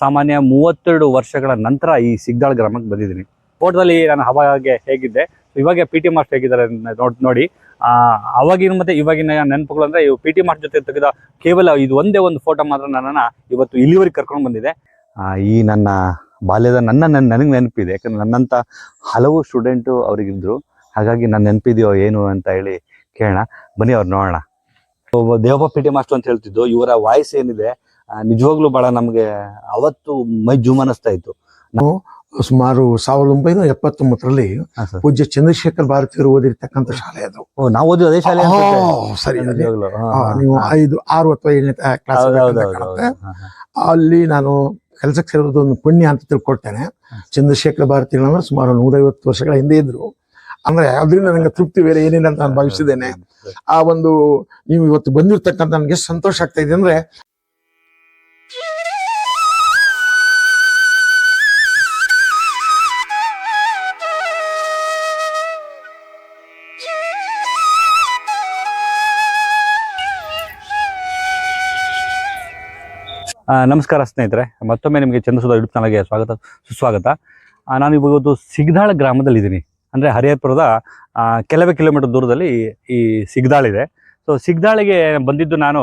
ಸಾಮಾನ್ಯ ಮೂವತ್ತೆರಡು ವರ್ಷಗಳ ನಂತರ ಈ ಸಿಗ್ದಾಳ್ ಗ್ರಾಮಕ್ಕೆ ಬಂದಿದ್ದೀನಿ. ಫೋಟೋದಲ್ಲಿ ನಾನು ಅವಾಗೆ ಹೇಗಿದ್ದೆ ಇವಾಗ ಪಿ ಟಿ ಮಾಸ್ಟರ್ ಹೇಗಿದ್ದಾರೆ ನೋಡ್ ನೋಡಿ ಆ, ಅವಾಗಿನ ಮತ್ತೆ ಇವಾಗಿನ ನೆನಪುಗಳು ಅಂದ್ರೆ ಇವು ಪಿ ಟಿ ಮಾಸ್ಟರ್ ಜೊತೆ ತೆಗೆದ ಕೇವಲ ಇದು ಒಂದೇ ಒಂದು ಫೋಟೋ ಮಾತ್ರ ನನ್ನನ್ನ ಇವತ್ತು ಇಲ್ಲಿವರೆಗೆ ಕರ್ಕೊಂಡು ಬಂದಿದೆ. ಈ ನನ್ನ ಬಾಲ್ಯದ ನನ್ನ ನನ್ನ ನನಗೆ ನೆನಪಿದೆ. ಯಾಕಂದ್ರೆ ನನ್ನಂತ ಹಲವು ಸ್ಟೂಡೆಂಟು ಅವರಿಗಿದ್ರು. ಹಾಗಾಗಿ ನನ್ನ ನೆನಪಿದೆಯೋ ಏನು ಅಂತ ಹೇಳಿ ಕೇಳೋಣ. ಬನ್ನಿ ಅವ್ರು ನೋಡೋಣ. ದೇವಪ್ಪ ಪಿ ಟಿ ಮಾಸ್ಟರ್ ಅಂತ ಹೇಳ್ತಿದ್ದು. ಇವರ ವಾಯ್ಸ್ ಏನಿದೆ ನಿಜವಾಗ್ಲೂ ಬಹಳ ನಮಗೆ ಅವತ್ತು ಮೈ ಜೂಮ್ ಇತ್ತು. ಇತ್ತು ಸುಮಾರು ಸಾವಿರದ ಒಂಬೈನೂರ ಎಪ್ಪತ್ತೊಂಬತ್ತರಲ್ಲಿ ಪೂಜ್ಯ ಚಂದ್ರಶೇಖರ್ ಭಾರತೀಯರು ಓದಿರ್ತಕ್ಕಂಥ ಶಾಲೆ ಅದು. ನಾವು ಓದಿದ ಅದೇ ಶಾಲೆ. ಸರಿ ನೀವು. ಐದು ಆರು ಅಥವಾ ಏಳನೇ ಕ್ಲಾಸ್. ಅಲ್ಲಿ ನಾನು ಕೆಲಸಕ್ಕೆ ಸೇರೋದು ಒಂದು ಪುಣ್ಯ ಅಂತ ತಿಳ್ಕೊಳ್ತೇನೆ. ಚಂದ್ರಶೇಖರ್ ಭಾರತೀಯರು ಅಂದ್ರೆ ಸುಮಾರು ನೂರೈವತ್ತು ವರ್ಷಗಳ ಹಿಂದೆ ಇದ್ರು. ಅಂದ್ರೆ ಅದರಿಂದ ನನಗೆ ತೃಪ್ತಿ ಬೇರೆ ಏನಿಲ್ಲ ಅಂತ ನಾನು ಭಾವಿಸಿದ್ದೇನೆ. ಆ ಒಂದು ನೀವು ಇವತ್ತು ಬಂದಿರ್ತಕ್ಕಂಥ ನನಗೆ ಎಷ್ಟು ಸಂತೋಷ ಆಗ್ತಾ ಇದೆ. ಅಂದ್ರೆ ನಮಸ್ಕಾರ ಸ್ನೇಹಿತರೆ, ಮತ್ತೊಮ್ಮೆ ನಿಮಗೆ ಚಂದ್ರಸುಧ ಯೂಟ್ಯೂಬ್ ಚಾನಲ್ಗೆ ಸ್ವಾಗತ, ಸುಸ್ವಾಗತ. ನಾನು ಇವತ್ತು ಸಿಗ್ದಾಳ ಗ್ರಾಮದಲ್ಲಿ ಇದ್ದೀನಿ. ಅಂದರೆ ಹರಿಹರಪುರದ ಕೆಲವೇ ಕಿಲೋಮೀಟರ್ ದೂರದಲ್ಲಿ ಈ ಸಿಗ್ದಾಳಿದೆ ಸೊ ಸಿಗ್ದಾಳಿಗೆ ಬಂದಿದ್ದು ನಾನು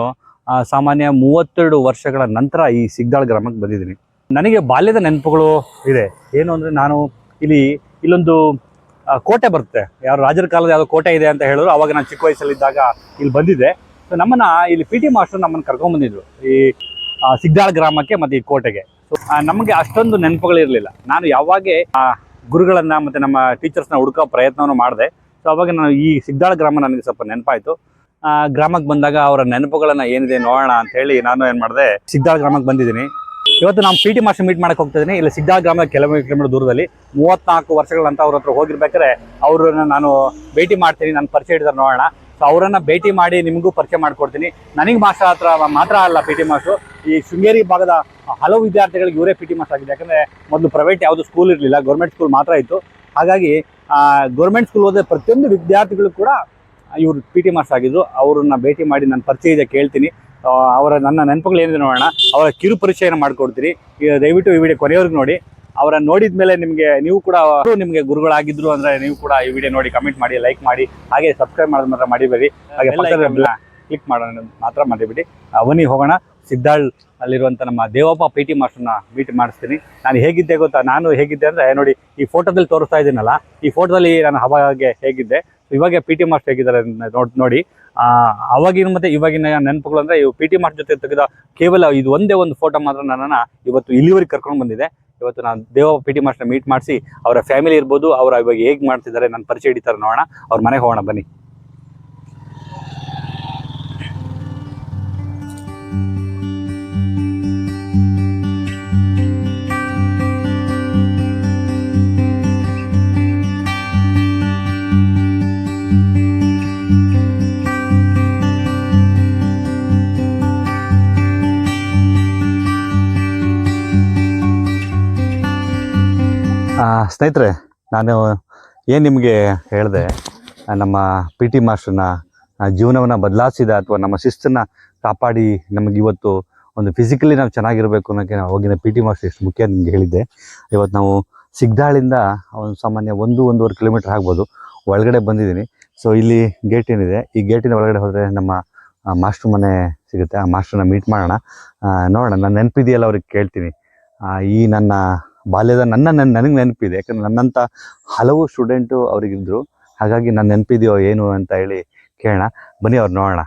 ಸಾಮಾನ್ಯ ಮೂವತ್ತೆರಡು ವರ್ಷಗಳ ನಂತರ ಈ ಸಿಗ್ದಾಳ ಗ್ರಾಮಕ್ಕೆ ಬಂದಿದ್ದೀನಿ. ನನಗೆ ಬಾಲ್ಯದ ನೆನಪುಗಳು ಇದೆ. ಏನು ಅಂದರೆ ನಾನು ಇಲ್ಲಿ, ಇಲ್ಲೊಂದು ಕೋಟೆ ಬರುತ್ತೆ. ಯಾರು ರಾಜರ ಕಾಲದ ಯಾವುದೋ ಕೋಟೆ ಇದೆ ಅಂತ ಹೇಳಿದ್ರು ಅವಾಗ ನಾನು ಚಿಕ್ಕ ವಯಸ್ಸಲ್ಲಿದ್ದಾಗ ಇಲ್ಲಿ ಬಂದಿದ್ದೆ. ಸೊ ನಮ್ಮನ್ನ ಇಲ್ಲಿ ಪಿ ಟಿ ಮಾಸ್ಟರ್ ನಮ್ಮನ್ನು ಕರ್ಕೊಂಡ್ಬಂದಿದ್ರು ಈ ಸಿಗ್ದಾಳ್ ಗ್ರಾಮಕ್ಕೆ ಮತ್ತೆ ಈ ಕೋಟೆಗೆ. ನಮಗೆ ಅಷ್ಟೊಂದು ನೆನಪುಗಳಿರಲಿಲ್ಲ ನಾನು ಯಾವಾಗೆ ಗುರುಗಳನ್ನ ಮತ್ತೆ ನಮ್ಮ ಟೀಚರ್ಸ್ನ ಹುಡುಕೋ ಪ್ರಯತ್ನವನ್ನು ಮಾಡಿದೆ. ಸೊ ಅವಾಗ ನಾನು ಈ ಸಿಗ್ದಾಳ್ ಗ್ರಾಮ ನನಗೆ ಸ್ವಲ್ಪ ನೆನಪಾಯ್ತು. ಗ್ರಾಮಕ್ಕೆ ಬಂದಾಗ ಅವರ ನೆನಪುಗಳನ್ನ ಏನಿದೆ ನೋಡೋಣ ಅಂತ ಹೇಳಿ ನಾನು ಏನ್ ಮಾಡಿದೆ, ಸಿಗ್ದಾಳ್ ಗ್ರಾಮಕ್ಕೆ ಬಂದಿದ್ದೀನಿ. ಇವತ್ತು ನಾವು ಪಿ ಟಿ ಮಾಸ್ಟರ್ ಮೀಟ್ ಮಾಡಕ್ಕೆ ಹೋಗ್ತಾ ಇದ್ದೀನಿ ಇಲ್ಲಿ ಸಿಗ್ದಾಳ್ ಗ್ರಾಮ ಕೆಲವೇ ಕಿಲೋಮೀಟರ್ ದೂರದಲ್ಲಿ. ಮೂವತ್ನಾಲ್ಕು ವರ್ಷಗಳಂತ ಅವ್ರ ಹತ್ರ ಹೋಗಿರ್ಬೇಕಾದ್ರೆ ಅವ್ರನ್ನ ನಾನು ಭೇಟಿ ಮಾಡ್ತೀನಿ. ನಾನು ಪರಿಚಯ ಹಿಡಿದ್ರೆ ನೋಡೋಣ. ಸೊ ಅವರನ್ನ ಭೇಟಿ ಮಾಡಿ ನಿಮಗೂ ಪರಿಚಯ ಮಾಡ್ಕೊಡ್ತೀನಿ. ನನಗೆ ಮಾಸ್ಟರ್ ಹತ್ರ ಮಾತ್ರ ಅಲ್ಲ ಪಿ ಟಿ ಮಾಸ್ಟರ್. ಈ ಶೃಂಗೇರಿ ಭಾಗದ ಹಲವು ವಿದ್ಯಾರ್ಥಿಗಳಿಗೆ ಇವರೇ ಪಿ ಟಿ ಮಾಸ್ಟರ್ ಆಗಿದೆ ಯಾಕಂದ್ರೆ ಮೊದಲು ಪ್ರೈವೇಟ್ ಯಾವುದು ಸ್ಕೂಲ್ ಇರಲಿಲ್ಲ ಗೌರ್ಮೆಂಟ್ ಸ್ಕೂಲ್ ಮಾತ್ರ ಇತ್ತು. ಹಾಗಾಗಿ ಗೌರ್ಮೆಂಟ್ ಸ್ಕೂಲ್ ಓದಿದ ಪ್ರತಿಯೊಂದು ವಿದ್ಯಾರ್ಥಿಗಳು ಕೂಡ ಇವರು ಪಿ ಟಿ ಮಾಸ್ಟರ್ ಆಗಿದ್ರು ಅವ್ರನ್ನ ಭೇಟಿ ಮಾಡಿ ನಾನು ಪರಿಚಯ ಇದೆ ಕೇಳ್ತೀನಿ. ಅವರ ನನ್ನ ನೆನಪುಗಳು ಏನಿದೆ ನೋಡೋಣ. ಅವರ ಕಿರು ಪರಿಚಯನ ಮಾಡ್ಕೊಡ್ತೀನಿ ದಯವಿಟ್ಟು ಈ ವಿಡಿಯೋ ಕೊನೆಯವ್ರಿಗೆ ನೋಡಿ. ಅವರ ನೋಡಿದ ಮೇಲೆ ನಿಮಗೆ ನೀವು ಕೂಡ ಅವರು ನಿಮಗೆ ಗುರುಗಳಾಗಿದ್ರು ಅಂದ್ರೆ ನೀವು ಕೂಡ ಈ ವಿಡಿಯೋ ನೋಡಿ ಕಮೆಂಟ್ ಮಾಡಿ ಲೈಕ್ ಮಾಡಿ ಹಾಗೆ ಸಬ್ಸ್ಕ್ರೈಬ್ ಮಾಡೋದು ಮಾತ್ರ ಮಾಡಿಬೇಡಿ ಹಾಗೆ ಕ್ಲಿಕ್ ಮಾಡೋಣ ಮಾತ್ರ ಮಾಡಿಬಿಡಿ ಅವನಿ ಹೋಗೋಣ. ಸಿದ್ದಾಳ್ ಅಲ್ಲಿರುವಂತ ನಮ್ಮ ದೇವಪ್ಪ ಪಿ ಟಿ ಮಾಸ್ಟರ್ನ ಮೀಟ್ ಮಾಡಿಸ್ತೀನಿ. ನಾನು ಹೇಗಿದ್ದೆ ಗೊತ್ತಾ? ನಾನು ಹೇಗಿದ್ದೆ ಅಂದ್ರೆ ನೋಡಿ ಈ ಫೋಟೋದಲ್ಲಿ ತೋರಿಸ್ತಾ ಇದ್ದೀನಲ್ಲ ಈ ಫೋಟೋದಲ್ಲಿ ನಾನು ಹಾಗೆ ಹೇಗಿದ್ದೆ? ಇವಾಗ ಪಿ ಟಿ ಮಾಸ್ಟರ್ ಹೇಗಿದ್ದಾರೆ ನೋಡ್ ನೋಡಿ. ಆ, ಅವಾಗಿನ ಮತ್ತೆ ಇವಾಗಿನ ನೆನಪುಗಳು ಅಂದ್ರೆ ಇವು ಪಿ ಟಿ ಮಾಸ್ಟರ್ ಜೊತೆ ತೆಗೆದ ಕೇವಲ ಇದು ಒಂದೇ ಒಂದು ಫೋಟೋ ಮಾತ್ರ ನನ್ನ ಇವತ್ತು ಇಲ್ಲಿವರೆಗೆ ಕರ್ಕೊಂಡು ಬಂದಿದೆ. ಇವತ್ತು ನಾನು ದೇವ ಪಿ ಟಿ ಮಾಸ್ಟರ್ ಮೀಟ್ ಮಾಡಿಸಿ, ಅವರ ಫ್ಯಾಮಿಲಿ ಇರ್ಬೋದು, ಅವರ ಇವಾಗ ಹೇಗೆ ಮಾಡ್ತಿದ್ದಾರೆ ನನ್ನ ಪರಿಚಯ ಹಿಡಿತಾರೆ ನೋಡೋಣ. ಅವ್ರ ಮನೆಗೆ ಹೋಗೋಣ, ಬನ್ನಿ. ಸ್ನೇಹಿತರೆ, ನಾನು ಏನು ನಿಮಗೆ ಹೇಳಿದೆ, ನಮ್ಮ ಪಿ ಟಿ ಮಾಸ್ಟರ್ನ ಜೀವನವನ್ನು ಬದಲಾಯಿಸಿದ ಅಥವಾ ನಮ್ಮ ಶಿಸ್ತನ್ನು ಕಾಪಾಡಿ ನಮಗೆ ಇವತ್ತು ಒಂದು ಫಿಸಿಕಲಿ ನಾವು ಚೆನ್ನಾಗಿರಬೇಕು ಅನ್ನೋಕ್ಕೆ ನಾವು ಹೋಗಿನ ಪಿ ಟಿ ಮಾಸ್ಟರ್ ಎಷ್ಟು ಮುಖ್ಯ ನಿಮ್ಗೆ ಹೇಳಿದ್ದೆ. ಇವತ್ತು ನಾವು ಸಿಗ್ದಾಳಿಂದ ಒಂದು ಸಾಮಾನ್ಯ ಒಂದು, ಒಂದೂವರೆ ಕಿಲೋಮೀಟರ್ ಆಗ್ಬೋದು, ಒಳಗಡೆ ಬಂದಿದ್ದೀನಿ. ಸೊ ಇಲ್ಲಿ ಗೇಟ್ ಏನಿದೆ, ಈ ಗೇಟಿನ ಒಳಗಡೆ ಹೋದರೆ ನಮ್ಮ ಮಾಸ್ಟ್ರ್ ಮನೆ ಸಿಗುತ್ತೆ. ಆ ಮಾಸ್ಟರ್ನ ಮೀಟ್ ಮಾಡೋಣ. ನೋಡೋಣ, ನನ್ನ ನೆನಪಿದೆಯಲ್ಲ ಅವ್ರಿಗೆ ಕೇಳ್ತೀನಿ. ಈ ನನ್ನ ಬಾಲ್ಯದ ನನ್ನ ನನ್ನ ನನಗೆ ನೆನಪಿದೆ. ಯಾಕಂದ್ರೆ ನನ್ನಂಥ ಹಲವು ಸ್ಟೂಡೆಂಟು ಅವರಿಗಿದ್ರು, ಹಾಗಾಗಿ ನನ್ನ ನೆನಪಿದೆಯೋ ಏನು ಅಂತ ಹೇಳಿ ಕೇಳೋಣ. ಬನ್ನಿ ಅವ್ರು ನೋಡೋಣ.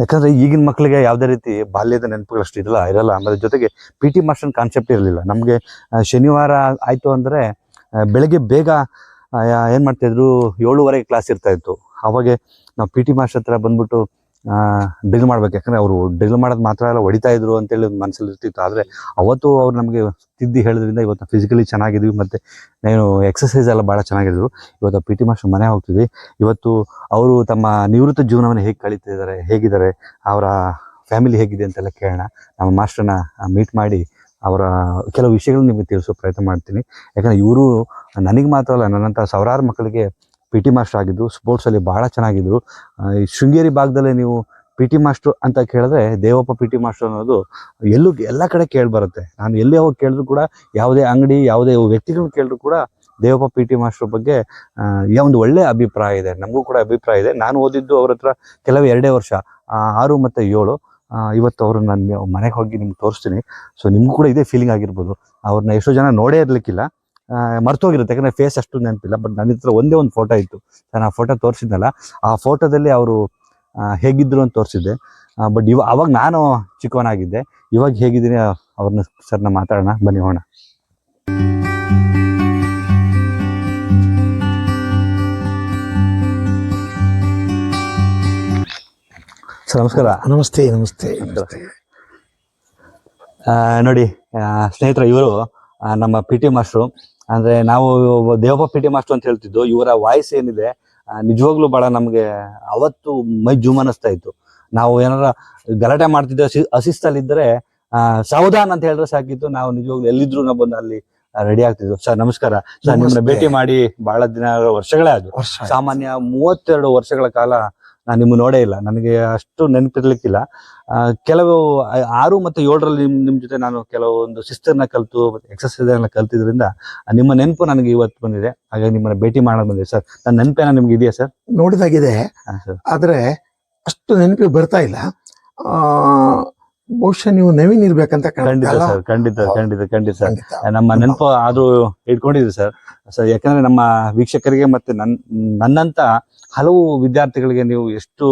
ಯಾಕಂದ್ರೆ ಈಗಿನ ಮಕ್ಕಳಿಗೆ ಯಾವುದೇ ರೀತಿ ಬಾಲ್ಯದ ನೆನಪುಗಳು ಅಷ್ಟು ಇರಲ್ಲ ಇರಲ್ಲ. ಆಮೇಲೆ ಜೊತೆಗೆ ಪಿ ಟಿ ಮಾಸ್ಟರ್ ಕಾನ್ಸೆಪ್ಟ್ ಇರಲಿಲ್ಲ. ನಮಗೆ ಶನಿವಾರ ಆಯಿತು ಅಂದರೆ ಬೆಳಗ್ಗೆ ಬೇಗ ಏನ್ ಮಾಡ್ತಾಯಿದ್ರು ಏಳುವರೆಗೆ ಕ್ಲಾಸ್ ಇರ್ತಾ ಇತ್ತು. ಅವಾಗೆ ನಾವು ಪಿ ಟಿ ಮಾಸ್ಟರ್ ಹತ್ರ ಬಂದ್ಬಿಟ್ಟು ಡ್ರಿಲ್ ಮಾಡ್ಬೇಕು. ಯಾಕಂದ್ರೆ ಅವರು ಡ್ರಿಲ್ ಮಾಡೋದು ಮಾತ್ರ ಎಲ್ಲ ಹೊಡಿತಾ ಇದ್ರು ಅಂತೇಳಿ ಮನಸ್ಸಲ್ಲಿ ಇರ್ತಿತ್ತು. ಆದರೆ ಅವತ್ತು ಅವ್ರು ನಮಗೆ ತಿದ್ದಿ ಹೇಳಿದ್ರಿಂದ ಇವತ್ತು ಫಿಸಿಕಲಿ ಚೆನ್ನಾಗಿದ್ವಿ ಮತ್ತು ನಾನು ಎಕ್ಸಸೈಸ್ ಎಲ್ಲ ಭಾಳ ಚೆನ್ನಾಗಿದ್ರು. ಇವತ್ತು ಪಿ ಟಿ ಮಾಸ್ಟರ್ ಮನೆ ಹೋಗ್ತಿದ್ವಿ. ಇವತ್ತು ಅವರು ತಮ್ಮ ನಿವೃತ್ತ ಜೀವನವನ್ನು ಹೇಗೆ ಕಳೀತಿದ್ದಾರೆ ಹೇಗಿದ್ದಾರೆ, ಅವರ ಫ್ಯಾಮಿಲಿ ಹೇಗಿದೆ ಅಂತೆಲ್ಲ ಕೇಳೋಣ. ನಮ್ಮ ಮಾಸ್ಟರ್ನ ಮೀಟ್ ಮಾಡಿ ಅವರ ಕೆಲವು ವಿಷಯಗಳನ್ನ ನಿಮಗೆ ತಿಳಿಸೋ ಪ್ರಯತ್ನ ಮಾಡ್ತೀನಿ. ಯಾಕಂದ್ರೆ ಇವರು ನನಗೆ ಮಾತ್ರ ಅಲ್ಲ ನನ್ನಂಥ ಸಾವಿರಾರು ಮಕ್ಕಳಿಗೆ ಪಿ ಟಿ ಮಾಸ್ಟರ್ ಆಗಿದ್ರು ಸ್ಪೋರ್ಟ್ಸಲ್ಲಿ ಬಹಳ ಚೆನ್ನಾಗಿದ್ರು. ಆ, ಈ ಶೃಂಗೇರಿ ಭಾಗದಲ್ಲಿ ನೀವು ಪಿ ಟಿ ಮಾಸ್ಟರ್ ಅಂತ ಕೇಳಿದ್ರೆ ದೇವಪ್ಪ ಪಿ ಟಿ ಮಾಸ್ಟರ್ ಅನ್ನೋದು ಎಲ್ಲೂ ಎಲ್ಲ ಕಡೆ ಕೇಳಿ ಬರುತ್ತೆ. ನಾನು ಎಲ್ಲಿ ಹೋಗಿ ಕೇಳಿದ್ರು ಕೂಡ ಯಾವುದೇ ಅಂಗಡಿ ಯಾವುದೇ ವ್ಯಕ್ತಿಗಳು ಕೇಳಿದ್ರು ಕೂಡ ದೇವಪ್ಪ ಪಿ ಟಿ ಮಾಸ್ಟರ್ ಬಗ್ಗೆ ಒಂದು ಒಳ್ಳೆ ಅಭಿಪ್ರಾಯ ಇದೆ. ನಮಗೂ ಕೂಡ ಅಭಿಪ್ರಾಯ ಇದೆ. ನಾನು ಓದಿದ್ದು ಅವ್ರ ಹತ್ರ ಕೆಲವು ಎರಡೇ ವರ್ಷ ಆರು ಮತ್ತು ಏಳು. ಇವತ್ತು ಅವರು ನಾನು ಮನೆಗೆ ಹೋಗಿ ನಿಮ್ಗೆ ತೋರಿಸ್ತೀನಿ. ಸೊ ನಿಮ್ಗೂ ಕೂಡ ಇದೇ ಫೀಲಿಂಗ್ ಆಗಿರ್ಬೋದು. ಅವ್ರನ್ನ ಎಷ್ಟೋ ಜನ ನೋಡೇ ಇರ್ಲಿಕ್ಕಿಲ್ಲ. ಮರ್ತೋಗಿರುತ್ತೆ. ಯಾಕಂದ್ರೆ ಫೇಸ್ ಅಷ್ಟು ನೆನಪಿಲ್ಲ ಬಟ್ ನನ್ನ ಹತ್ರ ಒಂದೇ ಒಂದು ಫೋಟೋ ಇತ್ತು. ನಾನು ಆ ಫೋಟೋ ತೋರಿಸಿದ್ನಲ್ಲ ಆ ಫೋಟೋದಲ್ಲಿ ಅವರು ಹೇಗಿದ್ರು ಅಂತ ತೋರಿಸಿದ್ದೆ. ಬಟ್ ಇವ ಅವಾಗ ನಾನು ಚಿಕ್ಕವನಾಗಿದ್ದೆ. ಇವಾಗ ಹೇಗಿದ್ದೀನಿ ಅವ್ರನ್ನ ಸರ್ನ ಮಾತಾಡೋಣ ಬನ್ನಿ ಹೋಣ ಸರ್ ನಮಸ್ಕಾರ. ನಮಸ್ತೆ ನಮಸ್ತೆ. ನೋಡಿ ಸ್ನೇಹಿತರೆ ಇವರು ನಮ್ಮ ಪಿ ಟಿ ಮಾಸ್ಟ್ರು. ಅಂದ್ರೆ ನಾವು ದೇವಪ್ಪ ಪಿ ಟಿ ಮಾಸ್ಟರ್ ಅಂತ ಹೇಳ್ತಿದ್ದು ಇವರ ವಾಯ್ಸ್ ಏನಿದೆ ನಿಜವಾಗ್ಲೂ ಬಹಳ ನಮ್ಗೆ ಅವತ್ತು ಮೈ ಜೂಮ್ ಅನಿಸ್ತಾ ಇತ್ತು. ನಾವು ಏನಾರ ಗಲಾಟೆ ಮಾಡ್ತಿದ್ದೆ ಅಸಿಸ್ತಲ್ಲಿ ಇದ್ರೆ ಆ ಸಾವಧಾನ್ ಅಂತ ಹೇಳಿದ್ರೆ ಸಾಕಿತ್ತು. ನಾವು ನಿಜವಾಗ್ಲೂ ಎಲ್ಲಿದ್ರು ನಾವು ಬಂದು ಅಲ್ಲಿ ರೆಡಿ ಆಗ್ತಿದ್ವು. ಸರ್ ನಮಸ್ಕಾರ. ಸರ್ ನಿಮ್ಮನ್ನ ಭೇಟಿ ಮಾಡಿ ಬಹಳ ದಿನ ವರ್ಷಗಳೇ ಆದ್ವು. ಸಾಮಾನ್ಯ ಮೂವತ್ತೆರಡು ವರ್ಷಗಳ ಕಾಲ ನಾನು ನಿಮ್ಮ ನೋಡೇ ಇಲ್ಲ. ನನಗೆ ಅಷ್ಟು ನೆನಪಿರ್ಲಿಕ್ಕಿಲ್ಲ. ಕೆಲವು ಆರು ಮತ್ತೆ ಏಳರಲ್ಲಿ ನಿಮ್ಮ ನಿಮ್ಮ ಜೊತೆ ನಾನು ಕೆಲವೊಂದು ಶಿಸ್ತನ್ನ ಕಲಿತು ಎಕ್ಸರ್ಸೈಸ್ ಎಲ್ಲ ಕಲ್ತಿದ್ರಿಂದ ನಿಮ್ಮ ನೆನಪು ನನಗೆ ಇವತ್ತು ಬಂದಿದೆ. ಹಾಗಾಗಿ ನಿಮ್ಮನ್ನ ಭೇಟಿ ಮಾಡೋದು ಬಂದಿದೆ ಸರ್. ನನ್ನ ನೆನಪೇನ ನಿಮ್ಗೆ ಇದೆಯಾ ಸರ್? ನೋಡಿದಾಗಿದೆ. ಆದರೆ ಅಷ್ಟು ನೆನಪಿ ಬರ್ತಾ ಇಲ್ಲ. ಆ ಬಹುಶಃ ನೀವು ನವೀನ್ ಇರ್ಬೇಕಂತ ಖಂಡಿತ ಸರ್. ಖಂಡಿತ ಖಂಡಿತ ಖಂಡಿತ ಸರ್. ನಮ್ಮ ನೆನಪು ಆದ್ರೂ ಇಟ್ಕೊಂಡಿದ್ರಿ ಸರ್. ಸರ್ ಯಾಕಂದ್ರೆ ನಮ್ಮ ವೀಕ್ಷಕರಿಗೆ ಮತ್ತೆ ನನ್ ನನ್ನಂತ ಹಲವು ವಿದ್ಯಾರ್ಥಿಗಳಿಗೆ ನೀವು ಎಷ್ಟು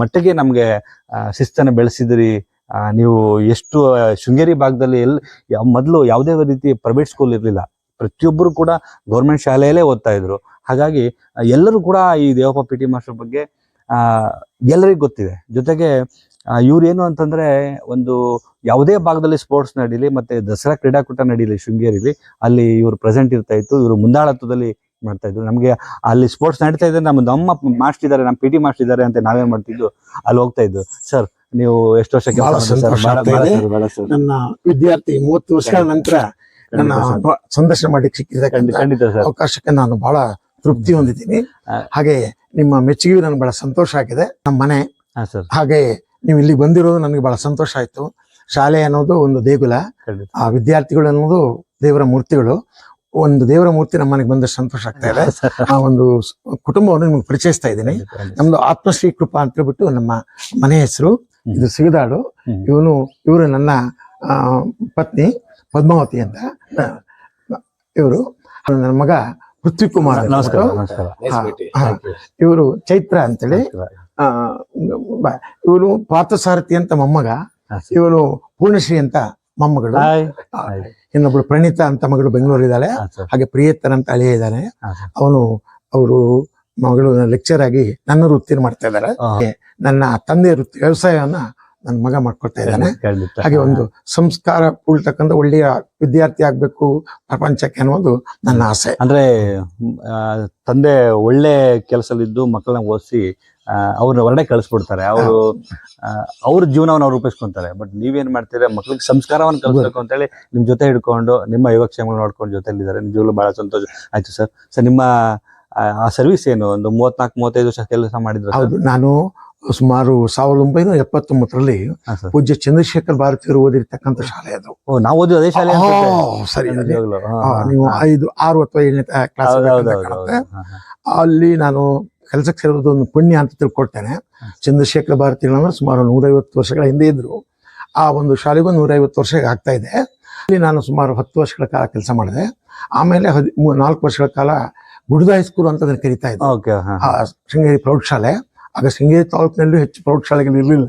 ಮಟ್ಟಿಗೆ ನಮಗೆ ಶಿಸ್ತನ್ನು ಬೆಳೆಸಿದಿರಿ ನೀವು ಎಷ್ಟು ಶೃಂಗೇರಿ ಭಾಗದಲ್ಲಿ ಎಲ್, ಯಾವ, ಮೊದಲು ಯಾವುದೇ ರೀತಿ ಪ್ರೈವೇಟ್ ಸ್ಕೂಲ್ ಇರಲಿಲ್ಲ. ಪ್ರತಿಯೊಬ್ಬರು ಕೂಡ ಗೌರ್ಮೆಂಟ್ ಶಾಲೆಯಲ್ಲೇ ಓದ್ತಾ ಇದ್ರು. ಹಾಗಾಗಿ ಎಲ್ಲರೂ ಕೂಡ ಈ ದೇವಪ್ಪ ಪಿ ಟಿ ಮಾಸ್ಟರ್ ಬಗ್ಗೆ ಎಲ್ಲರಿಗೂ ಗೊತ್ತಿದೆ. ಜೊತೆಗೆ ಇವ್ರೇನು ಅಂತಂದ್ರೆ ಒಂದು ಯಾವುದೇ ಭಾಗದಲ್ಲಿ ಸ್ಪೋರ್ಟ್ಸ್ ನಡೀಲಿ, ಮತ್ತೆ ದಸರಾ ಕ್ರೀಡಾಕೂಟ ನಡೀಲಿ ಶೃಂಗೇರಿಲಿ, ಅಲ್ಲಿ ಇವರು ಪ್ರೆಸೆಂಟ್ ಇರ್ತಾ ಇತ್ತು. ಇವರು ಮುಂದಾಳತ್ವದಲ್ಲಿ ಮಾಡ್ತಾ ಇದ್ರು ನಮಗೆ ಅಲ್ಲಿ ಸ್ಪೋರ್ಟ್ಸ್ ನಡೀತಾ ಇದ್ರೆ ನಮ್ಮ ನಮ್ಮ ಮಾಸ್ಟರ್ ಇದ್ದಾರೆ ನಮ್ಮ ಪಿ ಟಿ ಮಾಸ್ಟರ್ ಇದ್ದಾರೆ ಅಂತ ನಾವೇನ್ ಮಾಡ್ತಿದ್ವು? ಅಲ್ಲಿ ಹೋಗ್ತಾ ಇದ್ವು ಸರ್? ನೀವು ಎಷ್ಟು ವರ್ಷಕ್ಕೆ ನನ್ನ ವಿದ್ಯಾರ್ಥಿ ಮೂವತ್ತು ವರ್ಷಗಳ ನಂತರ ನನ್ನ ಸಂದರ್ಶನ ಮಾಡಲಿಕ್ಕೆ ಸಿಕ್ಕಿದೆ. ಖಂಡಿತ ಸರ್. ಅವಕಾಶಕ್ಕೆ ನಾನು ಬಹಳ ತೃಪ್ತಿ ಹೊಂದಿದ್ದೀನಿ. ಹಾಗೆ ನಿಮ್ಮ ಮೆಚ್ಚುಗೆಯು ನನ್ಗೆ ಬಹಳ ಸಂತೋಷ ಆಗಿದೆ. ನಮ್ಮ ಮನೆ ಹಾ ಸರ್. ಹಾಗೆ ನೀವು ಇಲ್ಲಿ ಬಂದಿರೋದು ನನಗೆ ಬಹಳ ಸಂತೋಷ ಆಯ್ತು. ಶಾಲೆ ಅನ್ನೋದು ಒಂದು ದೇಗುಲ. ಆ ವಿದ್ಯಾರ್ಥಿಗಳು ಅನ್ನೋದು ದೇವರ ಮೂರ್ತಿಗಳು. ಒಂದು ದೇವರ ಮೂರ್ತಿ ನಮ್ಮ ಮನೆಗೆ ಬಂದಷ್ಟು ಸಂತೋಷ ಆಗ್ತಾ ಇದೆ. ಆ ಒಂದು ಕುಟುಂಬವನ್ನು ನಿಮ್ಗೆ ಪರಿಚಯಿಸ್ತಾ ಇದ್ದೀನಿ. ನಮ್ದು ಆತ್ಮಶ್ರೀ ಕೃಪಾ ಅಂತ ಹೇಳ್ಬಿಟ್ಟು ನಮ್ಮ ಮನೆ ಹೆಸರು ಇದು ಸಿಗದಾಡು. ಇವನು ಇವರು ನನ್ನ ಪತ್ನಿ ಪದ್ಮಾವತಿ ಅಂತ. ಇವರು ನನ್ನ ಮಗ ಪೃಥ್ವಿ ಕುಮಾರ್. ಇವರು ಚೈತ್ರ ಅಂತೇಳಿ. ಇವನು ಪಾರ್ಥಸಾರಥಿ ಅಂತ ಮೊಮ್ಮಗ. ಇವನು ಪೂರ್ಣಶ್ರೀ ಅಂತ ಮೊಮ್ಮಗಳು. ಇನ್ನೊಬ್ಳು ಪ್ರಣೀತ ಅಂತ ಮಗಳು ಬೆಂಗಳೂರು ಇದ್ದಾಳೆ ಹಾಗೆ ಪ್ರಿಯೇತನ್ ಅಂತ ಅಳಿಯ ಇದ್ದಾನೆ. ಅವನು ಅವರು ಮಗಳು ಲೆಕ್ಚರ್ ಆಗಿ ನನ್ನ ವೃತ್ತಿನ ಮಾಡ್ತಾ ಇದ್ದಾರೆ. ನನ್ನ ತಂದೆ ವೃತ್ತಿ ವ್ಯವಸಾಯವನ್ನ ನನ್ನ ಮಗ ಮಾಡ್ಕೊಳ್ತಾ ಇದ್ದಾನೆ. ಹಾಗೆ ಒಂದು ಸಂಸ್ಕಾರ ಉಳ್ತಕ್ಕಂಥ ಒಳ್ಳೆಯ ವಿದ್ಯಾರ್ಥಿ ಆಗ್ಬೇಕು ಪ್ರಪಂಚಕ್ಕೆ ಅನ್ನೋದು ನನ್ನ ಆಸೆ. ಅಂದ್ರೆ ತಂದೆ ಒಳ್ಳೆ ಕೆಲಸದಲ್ಲಿದ್ದು ಮಕ್ಕಳನ್ನ ಓದಿಸಿ ಅವ್ರನ್ನ ಹೊರಡೆ ಕಳಿಸ್ಬಿಡ್ತಾರೆ. ಅವರು ಅವ್ರ ಜೀವನವನ್ನು ಅವ್ರು ರೂಪಿಸ್ಕೊಂತಾರೆ. ಬಟ್ ನೀವೇನ್ ಮಾಡ್ತೀರಾ? ಮಕ್ಳಿಗೆ ಸಂಸ್ಕಾರವನ್ನು ಕಲಿಸ್ಬೇಕು ಅಂತೇಳಿ ನಿಮ್ ಜೊತೆ ಹಿಡ್ಕೊಂಡು ನಿಮ್ಮ ಯೋಗಕ್ಷೇಮ ನೋಡ್ಕೊಂಡು ಜೊತೆಲಿದ್ದಾರೆ. ನಿಜವಾಗ್ಲೂ ಬಹಳ ಸಂತೋಷ. ಆಯ್ತು ಸರ್ ಸರ್ ನಿಮ್ಮ ಆ, ಸರ್ವಿಸ್ ಏನು? ಒಂದು ಮೂವತ್ನಾಲ್ಕು ಮೂವತ್ತೈದು ವರ್ಷ ಕೆಲಸ ಮಾಡಿದ್ರು ಹೌದು. ನಾನು ಸುಮಾರು ಸಾವಿರದ ಒಂಬೈನೂರ ಎಪ್ಪತ್ತೊಂಬತ್ತರಲ್ಲಿ ಪೂಜ್ಯ ಚಂದ್ರಶೇಖರ್ ಭಾರತೀಯರು ಓದಿರ್ತಕ್ಕಂಥ ಶಾಲೆ ಅದು. ನಾವು ಓದಿ ಅದೇ ಶಾಲೆ. ಸರಿ ನೀವು. ಐದು ಆರು ಅಥವಾ ಏಳನೇ ಕ್ಲಾಸ್. ಅಲ್ಲಿ ನಾನು ಕೆಲಸಕ್ಕೆ ಸೇರೋದು ಒಂದು ಪುಣ್ಯ ಅಂತ ತಿಳ್ಕೊಳ್ತೇನೆ. ಚಂದ್ರಶೇಖರ ಭಾರತೀಗಳಂದ್ರೆ ಸುಮಾರು ನೂರೈವತ್ತು ವರ್ಷಗಳ ಹಿಂದೆ ಇದ್ರು. ಆ ಒಂದು ಶಾಲೆಗೂ ನೂರೈವತ್ತು ವರ್ಷ ಆಗ್ತಾ ಇದೆ. ಅಲ್ಲಿ ನಾನು ಸುಮಾರು ಹತ್ತು ವರ್ಷಗಳ ಕಾಲ ಕೆಲಸ ಮಾಡಿದೆ. ಆಮೇಲೆ ಹದಿ ನಾಲ್ಕು ವರ್ಷಗಳ ಕಾಲ ಗುಡ್ದ ಹೈಸ್ಕೂಲ್ ಅಂತ ಅದನ್ನು ಕರಿತಾ ಇದ್ದೆ. ಶೃಂಗೇರಿ ಪ್ರೌಢಶಾಲೆ. ಆಗ ಶೃಂಗೇರಿ ತಾಲೂಕಿನಲ್ಲೂ ಹೆಚ್ಚು ಪ್ರೌಢಶಾಲೆಗಳು ಇರಲಿಲ್ಲ.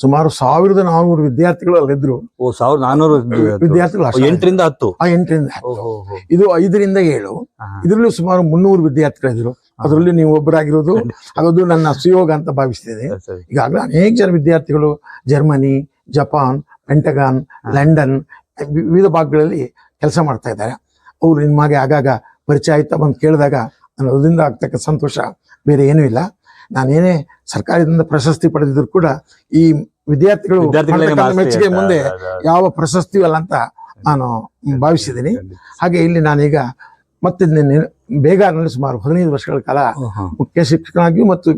ಸುಮಾರು ಸಾವಿರದ ನಾನೂರು ವಿದ್ಯಾರ್ಥಿಗಳು ಅಲ್ಲಿದ್ರು ಓ ಸಾವಿರದ ನಾನೂರು ವಿದ್ಯಾರ್ಥಿಗಳು. ಎಂಟರಿಂದ ಹತ್ತು. ಆ ಎಂಟರಿಂದ. ಇದು ಐದರಿಂದ ಏಳು. ಇದರಲ್ಲೂ ಸುಮಾರು ಮುನ್ನೂರು ವಿದ್ಯಾರ್ಥಿಗಳಿದ್ರು. ಅದರಲ್ಲಿ ನೀವು ಒಬ್ಬರಾಗಿರೋದು ಅದು ನನ್ನ ಸುಯೋಗ ಅಂತ ಸರಿ. ಈಗಾಗಲೇ ಅನೇಕ ಜನ ವಿದ್ಯಾರ್ಥಿಗಳು ಜರ್ಮನಿ ಜಪಾನ್ ಪೆಂಟಗಾನ್ ಲಂಡನ್ ವಿವಿಧ ಭಾಗಗಳಲ್ಲಿ ಕೆಲಸ ಮಾಡ್ತಾ ಇದ್ದಾರೆ. ಅವರು ನಿಮ್ಮಾಗೆ ಆಗಾಗ ಪರಿಚಯ ಆಯ್ತಾ ಬಂದು ಕೇಳಿದಾಗ ನಾನು ಅದರಿಂದ ಆಗ್ತಕ್ಕ ಸಂತೋಷ ಬೇರೆ ಏನೂ ಇಲ್ಲ. ನಾನೇನೇ ಸರ್ಕಾರದಿಂದ ಪ್ರಶಸ್ತಿ ಪಡೆದಿದ್ರು ಕೂಡ ಈ ವಿದ್ಯಾರ್ಥಿಗಳು ಮೆಚ್ಚುಗೆ ಮುಂದೆ. ಯಾವ ಪ್ರಶಸ್ತಿಯೂ ಅಲ್ಲ ಅಂತ ನಾನು ಭಾವಿಸಿದ್ದೀನಿ. ಹಾಗೆ ಇಲ್ಲಿ ನಾನೀಗ ಮತ್ತೆ ಬೇಗ ನಾನು ಸುಮಾರು ಹದಿನೈದು ವರ್ಷಗಳ ಕಾಲ ಮುಖ್ಯ ಶಿಕ್ಷಕನಾಗಿಯೂ ಮತ್ತು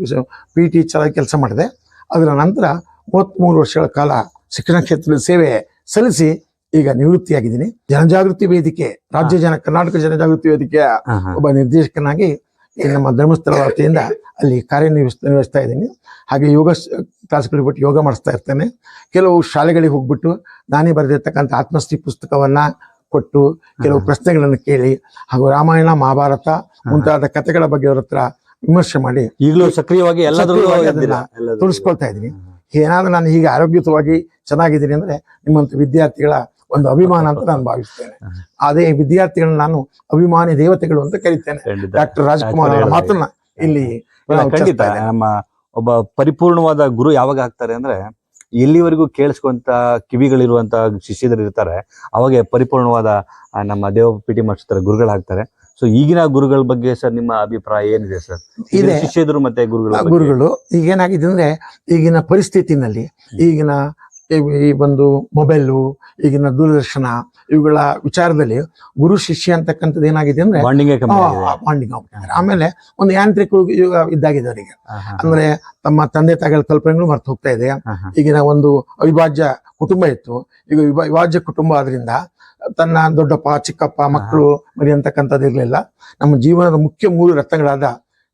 ಪಿ ಟೀಚರ್ ಆಗಿ ಕೆಲಸ ಮಾಡಿದೆ. ಅದರ ನಂತರ ಮೂವತ್ತ್ಮೂರು ವರ್ಷಗಳ ಕಾಲ ಶಿಕ್ಷಣ ಕ್ಷೇತ್ರದಲ್ಲಿ ಸೇವೆ ಸಲ್ಲಿಸಿ ಈಗ ನಿವೃತ್ತಿಯಾಗಿದ್ದೀನಿ. ಜನಜಾಗೃತಿ ವೇದಿಕೆ ರಾಜ್ಯ ಜನ ಕರ್ನಾಟಕ ಜನಜಾಗೃತಿ ವೇದಿಕೆಯ ಒಬ್ಬ ನಿರ್ದೇಶಕನಾಗಿ ಈ ನಮ್ಮ ಧರ್ಮಸ್ಥಳ ವತಿಯಿಂದ ಅಲ್ಲಿ ಕಾರ್ಯನಿರ್ವಹಿಸ್ ನಿರ್ವಹಿಸ್ತಾ ಇದ್ದೀನಿ. ಹಾಗೆ ಯೋಗ ಕ್ಲಾಸ್ಗಳಿಗೆ ಬಿಟ್ಟು ಯೋಗ ಮಾಡಿಸ್ತಾ ಇರ್ತೇನೆ. ಕೆಲವು ಶಾಲೆಗಳಿಗೆ ಹೋಗ್ಬಿಟ್ಟು ನಾನೇ ಬರೆದಿರ್ತಕ್ಕಂಥ ಆತ್ಮಸ್ಥಿ ಪುಸ್ತಕವನ್ನು ಕೊಟ್ಟು ಕೆಲವು ಪ್ರಶ್ನೆಗಳನ್ನು ಕೇಳಿ ಹಾಗೂ ರಾಮಾಯಣ ಮಹಾಭಾರತ ಮುಂತಾದ ಕಥೆಗಳ ಬಗ್ಗೆ ಅವ್ರ ಹತ್ರ ವಿಮರ್ಶೆ ಮಾಡಿ ಈಗಲೂ ಸಕ್ರಿಯವಾಗಿ ಎಲ್ಲದರಲ್ಲೂ. ತುಳಿಸ್ಕೊಳ್ತಾ ಇದ್ದೀನಿ. ಏನಾದ್ರೂ ನಾನು ಹೀಗೆ ಆರೋಗ್ಯಯುತವಾಗಿ ಚೆನ್ನಾಗಿದ್ದೀನಿ ಅಂದ್ರೆ ನಿಮ್ಮಂತ ವಿದ್ಯಾರ್ಥಿಗಳ ಒಂದು ಅಭಿಮಾನ ಅಂತ ನಾನು ಭಾವಿಸ್ತೇನೆ. ಅದೇ ವಿದ್ಯಾರ್ಥಿಗಳನ್ನ ನಾನು ಅಭಿಮಾನಿ ದೇವತೆಗಳು ಅಂತ ಕರಿತೇನೆ. ಡಾಕ್ಟರ್ ರಾಜ್ಕುಮಾರ್ ಅವರ ಮಾತನ್ನ ಇಲ್ಲಿ ಖಂಡಿತ. ನಮ್ಮ ಒಬ್ಬ ಪರಿಪೂರ್ಣವಾದ ಗುರು ಯಾವಾಗ ಆಗ್ತಾರೆ ಅಂದ್ರೆ ಎಲ್ಲಿವರೆಗೂ ಕೇಳಿಸ್ಕೊಂತ ಕಿವಿಗಳಿರುವಂತ ಶಿಷ್ಯರು ಇರ್ತಾರೆ ಅವಾಗೆ ಪರಿಪೂರ್ಣವಾದ ನಮ್ಮ ದೇವ ಪಿ ಟಿ ಮಾಸ್ಟರ್ ಗುರುಗಳಾಗ್ತಾರೆ ಸೊ ಈಗಿನ ಗುರುಗಳ ಬಗ್ಗೆ ಸರ್ ನಿಮ್ಮ ಅಭಿಪ್ರಾಯ ಏನಿದೆ ಸರ್? ಇದೆ. ಶಿಷ್ಯರು ಮತ್ತೆ ಗುರುಗಳ? ಗುರುಗಳು ಈಗ ಏನಾಗಿದೆ ಅಂದ್ರೆ ಈಗಿನ ಪರಿಸ್ಥಿತಿನಲ್ಲಿ ಈಗಿನ ಈ- ಒಂದು ಮೊಬೈಲು ಈಗಿನ ದೂರದರ್ಶನ ಇವುಗಳ ವಿಚಾರದಲ್ಲಿ ಗುರು ಶಿಷ್ಯ ಅಂತಕ್ಕಂಥದ್ದು ಏನಾಗಿದೆ ಅಂದ್ರೆ ಬಾಂಡಿಂಗೇ ಆಮೇಲೆ ಒಂದು ಯಾಂತ್ರಿಕ ಇದ್ದಾಗಿದೆ ಅವರಿಗೆ. ಅಂದ್ರೆ ತಮ್ಮ ತಂದೆ ತಾಯಿಗಳ ಕಲ್ಪನೆಗಳು ಮರ್ತು ಹೋಗ್ತಾ ಇದೆ. ಈಗಿನ ಒಂದು ಅವಿಭಾಜ್ಯ ಕುಟುಂಬ ಇತ್ತು. ಈಗ ಅವಿಭಾಜ್ಯ ವಿಭಾಜ್ಯ ಕುಟುಂಬ ಆದ್ರಿಂದ ತನ್ನ ದೊಡ್ಡಪ್ಪ ಚಿಕ್ಕಪ್ಪ ಮಕ್ಕಳು ಮರಿ ಅಂತಕ್ಕಂಥದ್ದು ಇರಲಿಲ್ಲ. ನಮ್ಮ ಜೀವನದ ಮುಖ್ಯ ಮೂರು ರತ್ನಗಳಾದ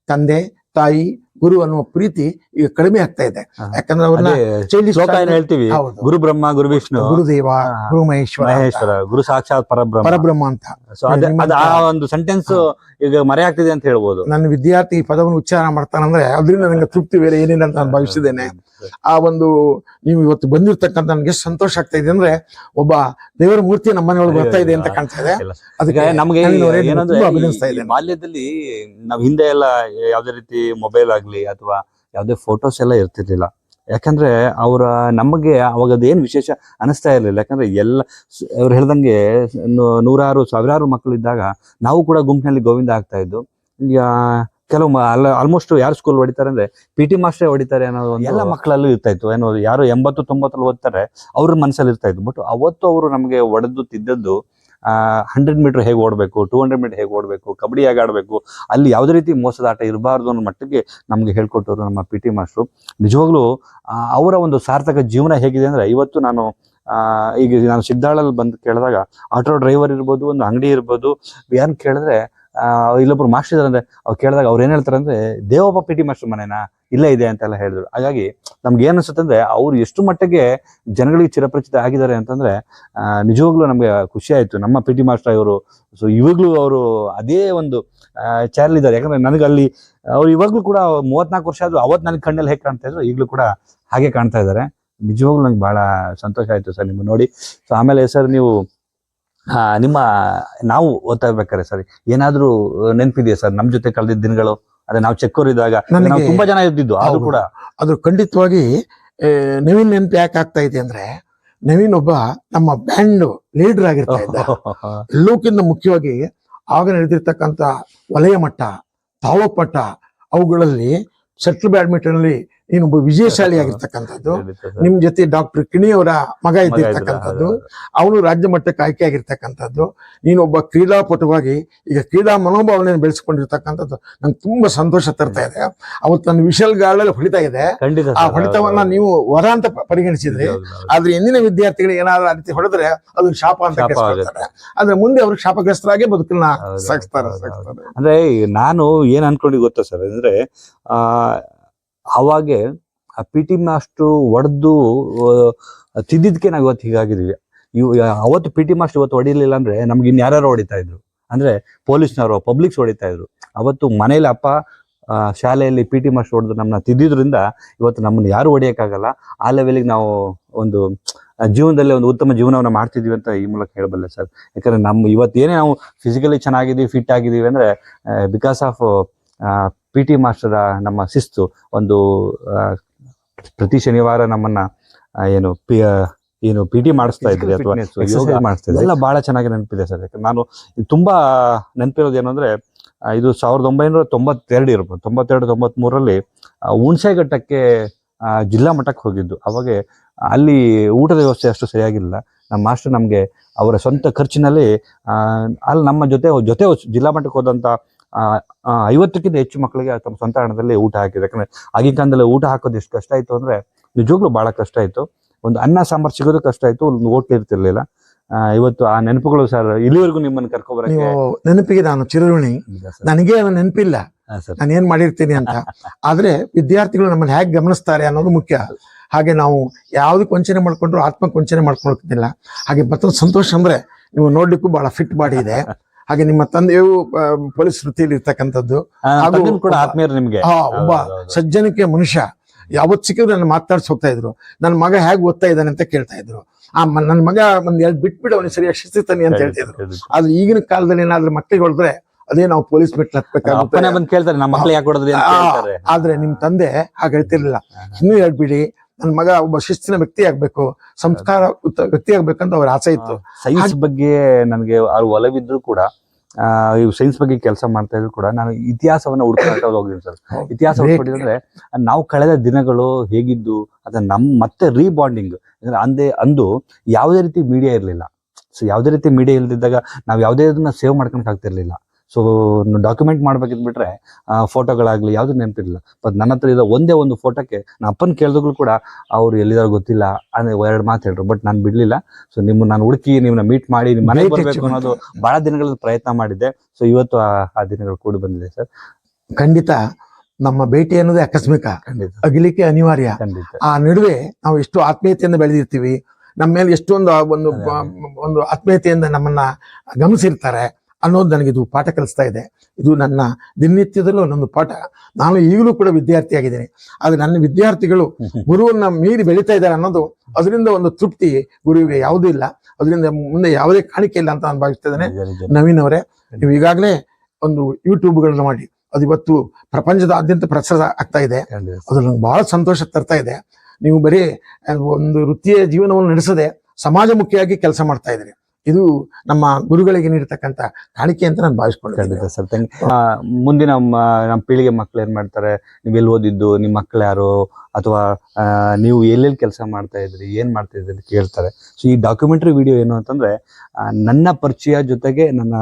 ತಂದೆ ತಾಯಿ ಗುರು ಅನ್ನುವ ಪ್ರೀತಿ ಈಗ ಕಡಿಮೆ ಆಗ್ತಾ ಇದೆ. ಯಾಕಂದ್ರೆ ಅವ್ರನ್ನ ಶ್ಲೋಕ ಏನ್ ಹೇಳ್ತೀವಿ. ಗುರು ಬ್ರಹ್ಮ ಗುರು ವಿಷ್ಣು. ಗುರುದೇವ. ಗುರು ಮಹೇಶ್ವರ ಮಹೇಶ್ವರ ಗುರು ಸಾಕ್ಷಾತ್ ಪರಬ್ರಹ್ಮ. ಪರಬ್ರಹ್ಮ ಅಂತ. ಆ ಒಂದು ಸೆಂಟೆನ್ಸ್ ಈಗ ಮರೆ ಆಗ್ತಿದೆ ಅಂತ ಹೇಳ್ಬೋದು. ನನ್ನ ವಿದ್ಯಾರ್ಥಿ ಈ ಪದವನ್ನು ಉಚ್ಚಾರ ಮಾಡ್ತಾನಂದ್ರೆ ಅದರಿಂದ ನನಗೆ ತೃಪ್ತಿ ಬೇರೆ ಏನಿಲ್ಲ ಅಂತ ನಾನು ಭಾವಿಸಿದ್ದೇನೆ. ಆ ಒಂದು ನೀವು ಇವತ್ತು ಬಂದಿರ್ತಕ್ಕಂಥ ನನಗೆ ಎಷ್ಟು ಸಂತೋಷ ಆಗ್ತಾ ಇದೆ ಅಂದ್ರೆ ಒಬ್ಬ ದೇವರ ಮೂರ್ತಿ ನಮ್ಮ ಮನೆಯೊಳಗೆ ಬರ್ತಾ ಇದೆ ಅಂತ ಕಾಣ್ತಾ ಇದೆ. ಇಲ್ಲ. ಅದಕ್ಕೆ ನಮ್ಗೆ. ಬಾಲ್ಯದಲ್ಲಿ ನಾವ್ ಹಿಂದೆ ಎಲ್ಲ ಯಾವ್ದೇ ರೀತಿ ಮೊಬೈಲ್ ಆಗ್ಲಿ ಅಥವಾ ಯಾವ್ದೇ ಫೋಟೋಸ್ ಎಲ್ಲ ಇರ್ತಿರ್ಲಿಲ್ಲ. ಯಾಕಂದ್ರೆ ಅವರ ನಮಗೆ ಅವಾಗ ಅದೇನ್ ವಿಶೇಷ ಅನಿಸ್ತಾ ಇರ್ಲಿಲ್ಲ. ಯಾಕಂದ್ರೆ ಎಲ್ಲ ಅವ್ರು ಹೇಳ್ದಂಗೆ ನೂರಾರು ಸಾವಿರಾರು ಮಕ್ಕಳು ಇದ್ದಾಗ ನಾವು ಕೂಡ ಗುಂಪಿನಲ್ಲಿ ಗೋವಿಂದ ಆಗ್ತಾ ಇದ್ದು. ಈಗ ಕೆಲವು ಆಲ್ಮೋಸ್ಟ್ ಯಾರು ಸ್ಕೂಲ್ ಹೊಡಿತಾರೆ ಅಂದ್ರೆ ಪಿ ಟಿ ಮಾಸ್ಟರ್ ಹೊಡಿತಾರೆ ಅನ್ನೋದು ಎಲ್ಲ ಮಕ್ಕಳಲ್ಲೂ ಇರ್ತಾ ಇತ್ತು. ಏನೋ ಯಾರು ಎಂಬತ್ತು, ತೊಂಬತ್ತಲ್ಲಿ ಓದ್ತಾರೆ, ಅವ್ರ ಮನಸ್ಸಲ್ಲಿ ಇರ್ತಾ ಬಟ್ ಅವತ್ತು ಅವರು ನಮಗೆ ಹೊಡೆದು ತಿದ್ದದ್ದು ಹಂಡ್ರೆಡ್ ಮೀಟರ್ ಹೇಗೆ ಓಡಬೇಕು ಟೂ ಹಂಡ್ರೆಡ್ ಮೀಟರ್ ಹೇಗೆ ಓಡಬೇಕು, ಕಬಡ್ಡಿ ಹೇಗೆ ಆಡಬೇಕು, ಅಲ್ಲಿ ಯಾವುದೇ ರೀತಿ ಮೋಸದ ಆಟ ಇರಬಾರ್ದು ಅನ್ನೋ ಮಟ್ಟಿಗೆ ನಮಗೆ ಹೇಳ್ಕೊಟ್ಟವರು ನಮ್ಮ ಪಿ ಟಿ ಮಾಸ್ಟ್ರು ನಿಜವಾಗ್ಲೂ ಅವರ ಒಂದು ಸಾರ್ಥಕ ಜೀವನ ಹೇಗಿದೆ ಅಂದ್ರೆ ಇವತ್ತು ನಾನು ಈಗ ನಾನು ಸಿದ್ದಾಳಲ್ಲಿ ಬಂದು ಕೇಳಿದಾಗ, ಆಟೋ ಡ್ರೈವರ್ ಇರ್ಬೋದು, ಒಂದು ಅಂಗಡಿ ಇರ್ಬೋದು, ಏನ್ ಕೇಳಿದ್ರೆ ಇಲ್ಲೊಬ್ರು ಮಾಸ್ಟರ್ ಇದಾರೆ ಅಂದ್ರೆ ಅವ್ರು ಕೇಳಿದಾಗ ಅವ್ರು ಏನ್ ಹೇಳ್ತಾರೆ ಅಂದ್ರೆ ದೇವಪ್ಪ ಪಿ ಟಿ ಮಾಸ್ಟರ್ ಮನೆನಾ? ಇಲ್ಲ ಇದೆ ಅಂತೆಲ್ಲ ಹೇಳಿದ್ರು. ಹಾಗಾಗಿ ನಮ್ಗೆ ಏನ್ ಅನ್ಸುತ್ತೆ ಅಂದ್ರೆ, ಅವ್ರು ಎಷ್ಟು ಮಟ್ಟಿಗೆ ಜನಗಳಿಗೆ ಚಿರಪರಿಚಿತ ಆಗಿದ್ದಾರೆ ಅಂತಂದ್ರೆ ನಿಜವಾಗ್ಲೂ ನಮ್ಗೆ ಖುಷಿ ಆಯ್ತು. ನಮ್ಮ ಪಿ ಟಿ ಮಾಸ್ಟರ್ ಇವರು, ಸೊ ಇವಾಗ್ಲೂ ಅವರು ಅದೇ ಒಂದು ಚಾರ್ಲ್ ಇದ್ದಾರೆ. ಯಾಕಂದ್ರೆ ನನಗೆ ಅಲ್ಲಿ, ಅವ್ರು ಇವಾಗ್ಲೂ ಕೂಡ ಮೂವತ್ನಾಲ್ಕು ವರ್ಷ ಆದ್ರೂ ಅವತ್ತು ನನಗೆ ಕಣ್ಣಲ್ಲಿ ಹೇಗೆ ಕಾಣ್ತಾ ಇದ್ರು, ಈಗಲೂ ಕೂಡ ಹಾಗೆ ಕಾಣ್ತಾ ಇದ್ದಾರೆ. ನಿಜವಾಗ್ಲೂ ನಂಗೆ ಬಹಳ ಸಂತೋಷ ಆಯ್ತು ಸರ್ ನಿಮ್ಮ ನೋಡಿ. ಸೊ ಆಮೇಲೆ ಸರ್ ನೀವು ನಿಮ್ಮ ನಾವು ಓದ್ತಾ ಇರ್ಬೇಕಾರೆ ಸರ್ ಏನಾದ್ರೂ ನೆನಪಿದೆಯಾ ಸರ್? ನಮ್ಮ ಜೊತೆ ಕಳೆದಿದ್ದ ದಿನಗಳು ಅದೇ ನಾವು ಚೆಕ್ಕೋರ್ ಇದ್ದಾಗ ನನಗೆ- ನಾವು ತುಂಬಾ ಜನ ಇದ್ದಿದ್ದು ಅದು ಕೂಡ. ಅದು ಖಂಡಿತವಾಗಿ ನವೀನ್ ನೆನಪು ಯಾಕೆ ಆಗ್ತಾ ಇದೆ ಅಂದ್ರೆ ನವೀನ್ ಒಬ್ಬ ನಮ್ಮ ಬ್ಯಾಂಡ್ ಲೀಡರ್ ಆಗಿರ್ತಾ ಇದ್ದ. ಎಲ್ಲಕ್ಕಿಂತ ಮುಖ್ಯವಾಗಿ ಆಗ ನಡೆದಿರ್ತಕ್ಕಂಥ ವಲಯ ಮಟ್ಟ ತಾಲೂಕ್ ಮಟ್ಟ ಅವುಗಳಲ್ಲಿ ಸೆಟ್ಲ್ ಬ್ಯಾಡ್ಮಿಂಟನ್ ಅಲ್ಲಿ ನೀನೊಬ್ಬ ವಿಜಯಶಾಲಿ ಆಗಿರ್ತಕ್ಕಂಥದ್ದು. ನಿಮ್ ಜೊತೆ ಡಾಕ್ಟರ್ ಕಿಣಿಯವರ ಮಗ ಇದ್ದಿರ್ತಕ್ಕಂಥದ್ದು. ಅವನು ರಾಜ್ಯ ಮಟ್ಟಕ್ಕೆ ಆಯ್ಕೆ ಆಗಿರ್ತಕ್ಕಂಥದ್ದು. ನೀನೊಬ್ಬ ಕ್ರೀಡಾಪಟುವಾಗಿ ಈಗ ಕ್ರೀಡಾ ಮನೋಭಾವನೆ ಬೆಳೆಸ್ಕೊಂಡಿರ್ತಕ್ಕಂಥದ್ದು. ನಂಗೆ ತುಂಬಾ ಸಂತೋಷ ತರ್ತಾ ಇದೆ. ಅವತ್ತು ನನ್ನ ವಿಶಲ್ ಗಾಳಲ್ಲಿ ಹೊಳಿತಾ ಇದೆ. ಆ ಹೊಡಿತವನ್ನ ನೀವು ವರ ಅಂತ ಪರಿಗಣಿಸಿದ್ರಿ. ಆದ್ರೆ ಎಂದಿನ ವಿದ್ಯಾರ್ಥಿಗಳು ಏನಾದ್ರು ಆ ರೀತಿ ಹೊಡೆದ್ರೆ ಅದು ಶಾಪ ಅಂತ. ಆದ್ರೆ ಮುಂದೆ ಅವರು ಶಾಪಗ್ರಸ್ತರಾಗಿ ಬದುಕನ್ನ ಸಾಗಿಸ್ತಾರೆ ಅಂದ್ರೆ ನಾನು ಏನ್ ಅನ್ಕೊಂಡಿ ಗೊತ್ತಾ ಸರ್? ಅಂದ್ರೆ ಆ ಅವಾಗೆ ಆ ಪಿ ಟಿ ಮಾಸ್ಟ್ರು ಹೊಡೆದು ತಿದ್ದಿದ್ಕೆ ನಾವು ಇವತ್ತು ಹೀಗಾಗಿದ್ದೀವಿ. ಇವ್ ಅವತ್ತು ಪಿ ಟಿ ಮಾಸ್ಟರ್ ಇವತ್ತು ಹೊಡಿಲಿಲ್ಲ ಅಂದ್ರೆ ನಮ್ಗೆ ಇನ್ ಯಾರ್ಯಾರು ಹೊಡಿತಾ ಇದ್ರು? ಅಂದ್ರೆ ಪೊಲೀಸ್ನವರು ಪಬ್ಲಿಕ್ಸ್ ಹೊಡಿತಾ ಇದ್ರು. ಅವತ್ತು ಮನೇಲಿ ಅಪ್ಪ ಶಾಲೆಯಲ್ಲಿ ಪಿ ಟಿ ಮಾಸ್ಟರ್ ಹೊಡೆದು ನಮ್ಮನ್ನ ತಿದ್ದಿದ್ರಿಂದ ಇವತ್ತು ನಮ್ಮನ್ನ ಯಾರು ಹೊಡಿಯಕ್ಕಾಗಲ್ಲ. ಆ ಲೆವೆಲ್ಗೆ ನಾವು ಒಂದು ಜೀವನದಲ್ಲಿ ಒಂದು ಉತ್ತಮ ಜೀವನವನ್ನ ಮಾಡ್ತಿದ್ದೀವಿ ಅಂತ ಈ ಮೂಲಕ ಹೇಳಬಲ್ಲೆ ಸರ್. ಯಾಕಂದ್ರೆ ನಮ್ಮ ಇವತ್ತೇನೇ ನಾವು ಫಿಸಿಕಲಿ ಚೆನ್ನಾಗಿದ್ದೀವಿ ಫಿಟ್ ಆಗಿದ್ದೀವಿ ಅಂದ್ರೆ because of P T master ನಮ್ಮ ಶಿಸ್ತು ಒಂದು ಪ್ರತಿ ಶನಿವಾರ ನಮ್ಮನ್ನ ಏನು ಪಿ ಏನು ಪಿ ಟಿ ಮಾಡಿಸ್ತಾ ಇದ್ರಿ ಅಥವಾ ಯೋಗ ಮಾಡಿಸ್ತಾ ಇದ್ರಿ. ಎಲ್ಲ ಬಹಳ ಚೆನ್ನಾಗಿ ನೆನಪಿದೆ ಸರ್. ನಾನು ತುಂಬಾ ನೆನಪಿರೋದು ಏನಂದ್ರೆ ಇದು ಸಾವಿರದ ಒಂಬೈನೂರ ತೊಂಬತ್ತೆರಡು ಇರ್ಬೋದು. ತೊಂಬತ್ತೆರಡು ತೊಂಬತ್ ಮೂರಲ್ಲಿ ಹುಣಸೆಘಟ್ಟಕ್ಕೆ ಜಿಲ್ಲಾ ಮಟ್ಟಕ್ಕೆ ಹೋಗಿದ್ದು. ಅವಾಗ ಅಲ್ಲಿ ಊಟದ ವ್ಯವಸ್ಥೆ ಅಷ್ಟು ಸರಿಯಾಗಿಲ್ಲ. ನಮ್ಮ ಮಾಸ್ಟರ್ ನಮಗೆ ಅವರ ಸ್ವಂತ ಖರ್ಚಿನಲ್ಲಿ ಅಲ್ಲಿ ನಮ್ಮ ಜೊತೆ ಜೊತೆ ಜಿಲ್ಲಾ ಮಟ್ಟಕ್ಕೆ ಹೋದಂಥ ಐವತ್ತಕ್ಕಿಂತ ಹೆಚ್ಚು ಮಕ್ಕಳಿಗೆ ತಮ್ಮ ಸ್ವಂತ ಹಣದಲ್ಲಿ ಊಟ ಹಾಕಿದೆ ಯಾಕಂದ್ರೆ ಆಗಿನ ಕಾಲದಲ್ಲಿ ಊಟ ಹಾಕೋದು ಎಷ್ಟು ಕಷ್ಟ ಆಯಿತು ಅಂದರೆ ನಿಜವಾಗ್ಲೂ ಭಾಳ ಕಷ್ಟ ಆಯಿತು ಒಂದು ಅನ್ನ ಸಾಂಬಾರು ಸಿಗೋದು ಕಷ್ಟ ಆಯಿತು ಒಂದು ಹೋಟ್ಲ್ ಇರ್ತಿರ್ಲಿಲ್ಲ. ಇವತ್ತು ಆ ನೆನಪುಗಳು ಸರ್ ಇಲ್ಲಿವರೆಗೂ ನಿಮ್ಮನ್ನು ಕರ್ಕೊಬರಕ್ಕೆ ನೆನಪಿಗೆ ನಾನು ಚಿರಋಣಿ. ನನಗೆ ನೆನಪಿಲ್ಲ. ನಾನು ಏನ್ ಮಾಡಿರ್ತೀನಿ ಅಂತ. ಆದ್ರೆ ವಿದ್ಯಾರ್ಥಿಗಳು ನಮ್ಮನ್ನು ಹೇಗೆ ಗಮನಿಸ್ತಾರೆ ಅನ್ನೋದು ಮುಖ್ಯ. ಹಾಗೆ ನಾವು ಯಾವುದಕ್ಕೆ ವಂಚನೆ ಮಾಡ್ಕೊಂಡ್ರು ಆತ್ಮಕ್ಕೆ ವಂಚನೆ ಮಾಡ್ಕೊಳ್ತಿಲ್ಲ. ಹಾಗೆ ಮತ್ತೊಂದು ಸಂತೋಷ ಅಂದ್ರೆ ನೀವು ನೋಡ್ಲಿಕ್ಕೂ ಬಹಳ ಫಿಟ್ ಬಾಡಿ ಇದೆ. ಹಾಗೆ ನಿಮ್ಮ ತಂದೆಯು ಪೊಲೀಸ್ ವೃತ್ತಿಯಲ್ಲಿ ಇರ್ತಕ್ಕಂಥದ್ದು. ಆತ್ಮೀಯರು ನಿಮಗೆ. ಒಬ್ಬ ಸಜ್ಜನಿಕೆ ಮನುಷ್ಯ. ಯಾವತ್ ಸಿಕ್ಕಿದ್ರು ನನ್ನ ಮಾತಾಡ್ಸಿ ಹೋಗ್ತಾ ಇದ್ರು. ನನ್ನ ಮಗ ಹೇಗೆ ಓದ್ತಾ ಇದ್ದಾನೆ ಅಂತ ಕೇಳ್ತಾ ಇದ್ರು. ಆ ನನ್ನ ಮಗ ಒಂದ್ ಎರಡು ಬಿಟ್ಬಿಡು ಅವನಿಗೆ ಸರಿಯಾಗಿ ಶಿಸ್ತಿರ್ತಾನೆ ಅಂತ ಹೇಳ್ತಿದ್ರು ಆದ್ರೆ ಈಗಿನ ಕಾಲದಲ್ಲಿ ಏನಾದ್ರೂ ಮಕ್ಳಿಗೆ ಹೊಡೆದ್ರೆ ಅದೇ ನಾವು ಪೊಲೀಸ್ ಮೆಟ್ಲು ಹತ್ಬೇಕಾಗುತ್ತೆ. ಆದ್ರೆ ನಿಮ್ ತಂದೆ ಹಾಗೆ ಹೇಳ್ತಿರ್ಲಿಲ್ಲ. ಇನ್ನೂ ಹೇಳ್ಬಿಡಿ ನನ್ನ ಮಗ ಒಬ್ಬ ಶಿಸ್ತಿನ ವ್ಯಕ್ತಿ ಆಗ್ಬೇಕು ಸಂಸ್ಕಾರ ವ್ಯಕ್ತಿ ಆಗ್ಬೇಕಂತ ಅವ್ರ ಆಸೆ ಇತ್ತು. ಸೈನ್ಸ್ ಬಗ್ಗೆ ನನಗೆ ಅವ್ರು ಒಲವಿದ್ರು ಕೂಡ ಇವ್ ಸೈನ್ಸ್ ಬಗ್ಗೆ ಕೆಲಸ ಮಾಡ್ತಾ ಇದ್ರು ಕೂಡ ನಾನು ಇತಿಹಾಸವನ್ನ ಹುಡ್ಕೊಂಡು ಹೋಗಿದ್ದೀನಿ ಸರ್. ಇತಿಹಾಸ. ಹುಡ್ಕೊಂಡಿದ್ರೆ ನಾವು ಕಳೆದ ದಿನಗಳು ಹೇಗಿದ್ದು ಅದನ್ನ ನಮ್ ಮತ್ತೆ ರೀಬಾಂಡಿಂಗ್ ಅಂದ್ರೆ ಅಂದೇ ಅಂದು ಯಾವುದೇ ರೀತಿ ಮೀಡಿಯಾ ಇರಲಿಲ್ಲ. ಸೊ ಯಾವುದೇ ರೀತಿ ಮೀಡಿಯಾ ಇಲ್ದಿದ್ದಾಗ ನಾವು ಯಾವುದೇ ಅದನ್ನ ಸೇವ್ ಮಾಡ್ಕೊಳಕ್ ಆಗ್ತಿರ್ಲಿಲ್ಲ. ಸೊ ಡಾಕ್ಯುಮೆಂಟ್ ಮಾಡ್ಬೇಕಿದ್ ಬಿಟ್ರೆ ಫೋಟೋಗಳಾಗ್ಲಿ ಯಾವ್ದು ನೆನಪಿರಲಿಲ್ಲ. ಬಟ್ ನನ್ನ ಹತ್ರ ಇರೋ ಒಂದೇ ಒಂದು ಫೋಟೋಕ್ಕೆ ನಾ ಅಪ್ಪನ ಕೇಳಿದ್ರು ಕೂಡ ಅವ್ರು ಎಲ್ಲಿದಾರ ಗೊತ್ತಿಲ್ಲ ಅಂದ್ರೆ ಎರಡು ಮಾತು ಹೇಳ್ರು. ಬಟ್ ನಾನು ಬಿಡ್ಲಿಲ್ಲ. ಸೊ ನಿಮ್ಮ ನಾನು ಹುಡುಕಿ ನಿಮ್ಮನ್ನ ಮೀಟ್ ಮಾಡಿ ನಿಮ್ಮ ಮನೆಗೆ ಬರಬೇಕು ಅನ್ನೋದು ಭಾಳ ಬಹಳ ದಿನಗಳ ಪ್ರಯತ್ನ ಮಾಡಿದ್ದೆ. ಸೊ ಇವತ್ತು ಆ- ದಿನಗಳು ಕೂಡಿ ಬಂದಿದೆ ಸರ್. ಖಂಡಿತ ನಮ್ಮ ಭೇಟಿ ಅನ್ನೋದೇ ಆಕಸ್ಮಿಕ. ಖಂಡಿತ. ಅಗಲಿಕೆ ಅನಿವಾರ್ಯ. ಆ ನಡುವೆ ನಾವು ಎಷ್ಟು ಆತ್ಮೀಯತೆಯಿಂದ ಬೆಳೆದಿರ್ತೀವಿ ನಮ್ಮ ಮೇಲೆ ಎಷ್ಟೊಂದು ಒಂದು ಒಂದು ಆತ್ಮೀಯತೆಯಿಂದ ನಮ್ಮನ್ನ ಗಮನಿಸಿರ್ತಾರೆ ಅನ್ನೋದು ನನಗೆ ಇದು ಪಾಠ ಕಲಿಸ್ತಾ ಇದೆ. ಇದು ನನ್ನ ದಿನನಿತ್ಯದಲ್ಲೂ ನನ್ನ ಪಾಠ. ನಾನು ಈಗಲೂ ಕೂಡ ವಿದ್ಯಾರ್ಥಿಯಾಗಿದ್ದೇನೆ. ಆದರೆ ನನ್ನ ವಿದ್ಯಾರ್ಥಿಗಳು ಗುರುವನ್ನ ಮೀರಿ ಬೆಳೀತಾ ಇದ್ದಾರೆ ಅನ್ನೋದು ಅದರಿಂದ ಒಂದು ತೃಪ್ತಿ ಗುರುವಿಗೆ ಯಾವುದೂ ಇಲ್ಲ. ಅದರಿಂದ ಮುಂದೆ ಯಾವುದೇ ಕಾಣಿಕೆ ಇಲ್ಲ ಅಂತ ನಾನು ಭಾವಿಸ್ತಿದ್ದೇನೆ ನಿಜ, ನಿಜ. ನವೀನ್ ಅವರೇ ನೀವು ಈಗಾಗಲೇ ಒಂದು ಯೂಟ್ಯೂಬ್ಗಳನ್ನ ಮಾಡಿ. ಅದು ಇವತ್ತು ಪ್ರಪಂಚದಾದ್ಯಂತ ಪ್ರಸಾರ ಆಗ್ತಾ ಇದೆ. ಅದು ನಂಗೆ ಬಹಳ ಸಂತೋಷ ತರ್ತಾ ಇದೆ. ನೀವು ಬರೀ ಒಂದು ವೃತ್ತಿಯ ಜೀವನವನ್ನು ನಡೆಸದೆ ಸಮಾಜಮುಖಿಯಾಗಿ ಕೆಲಸ ಮಾಡ್ತಾ ಇದ್ದೀರಿ. ಇದು ನಮ್ಮ ಗುರುಗಳಿಗೆ ನೀಡತಕ್ಕಂಥ ಕಾಣಿಕೆ ಅಂತ ನಾನು ಭಾವಿಸ್ಕೊಂಡಿದ್ದೆ ಸರ್. ಮುಂದಿನ ನಮ್ಮ ಪೀಳಿಗೆ ಮಕ್ಳು ಏನ್ ಮಾಡ್ತಾರೆ? ನೀವು ಎಲ್ಲಿ ಓದಿದ್ದು? ನಿಮ್ಮ ಮಕ್ಳು ಯಾರು? ಅಥವಾ ನೀವು ಎಲ್ಲೆಲ್ಲಿ ಕೆಲಸ ಮಾಡ್ತಾ ಇದ್ರಿ? ಏನ್ ಮಾಡ್ತಾ ಇದ್ರಿ ಅಂತ ಕೇಳ್ತಾರೆ. ಸೊ ಈ ಡಾಕ್ಯುಮೆಂಟ್ರಿ ವಿಡಿಯೋ ಏನು ಅಂತಂದ್ರೆ ನನ್ನ ಪರಿಚಯ ಜೊತೆಗೆ ನನ್ನ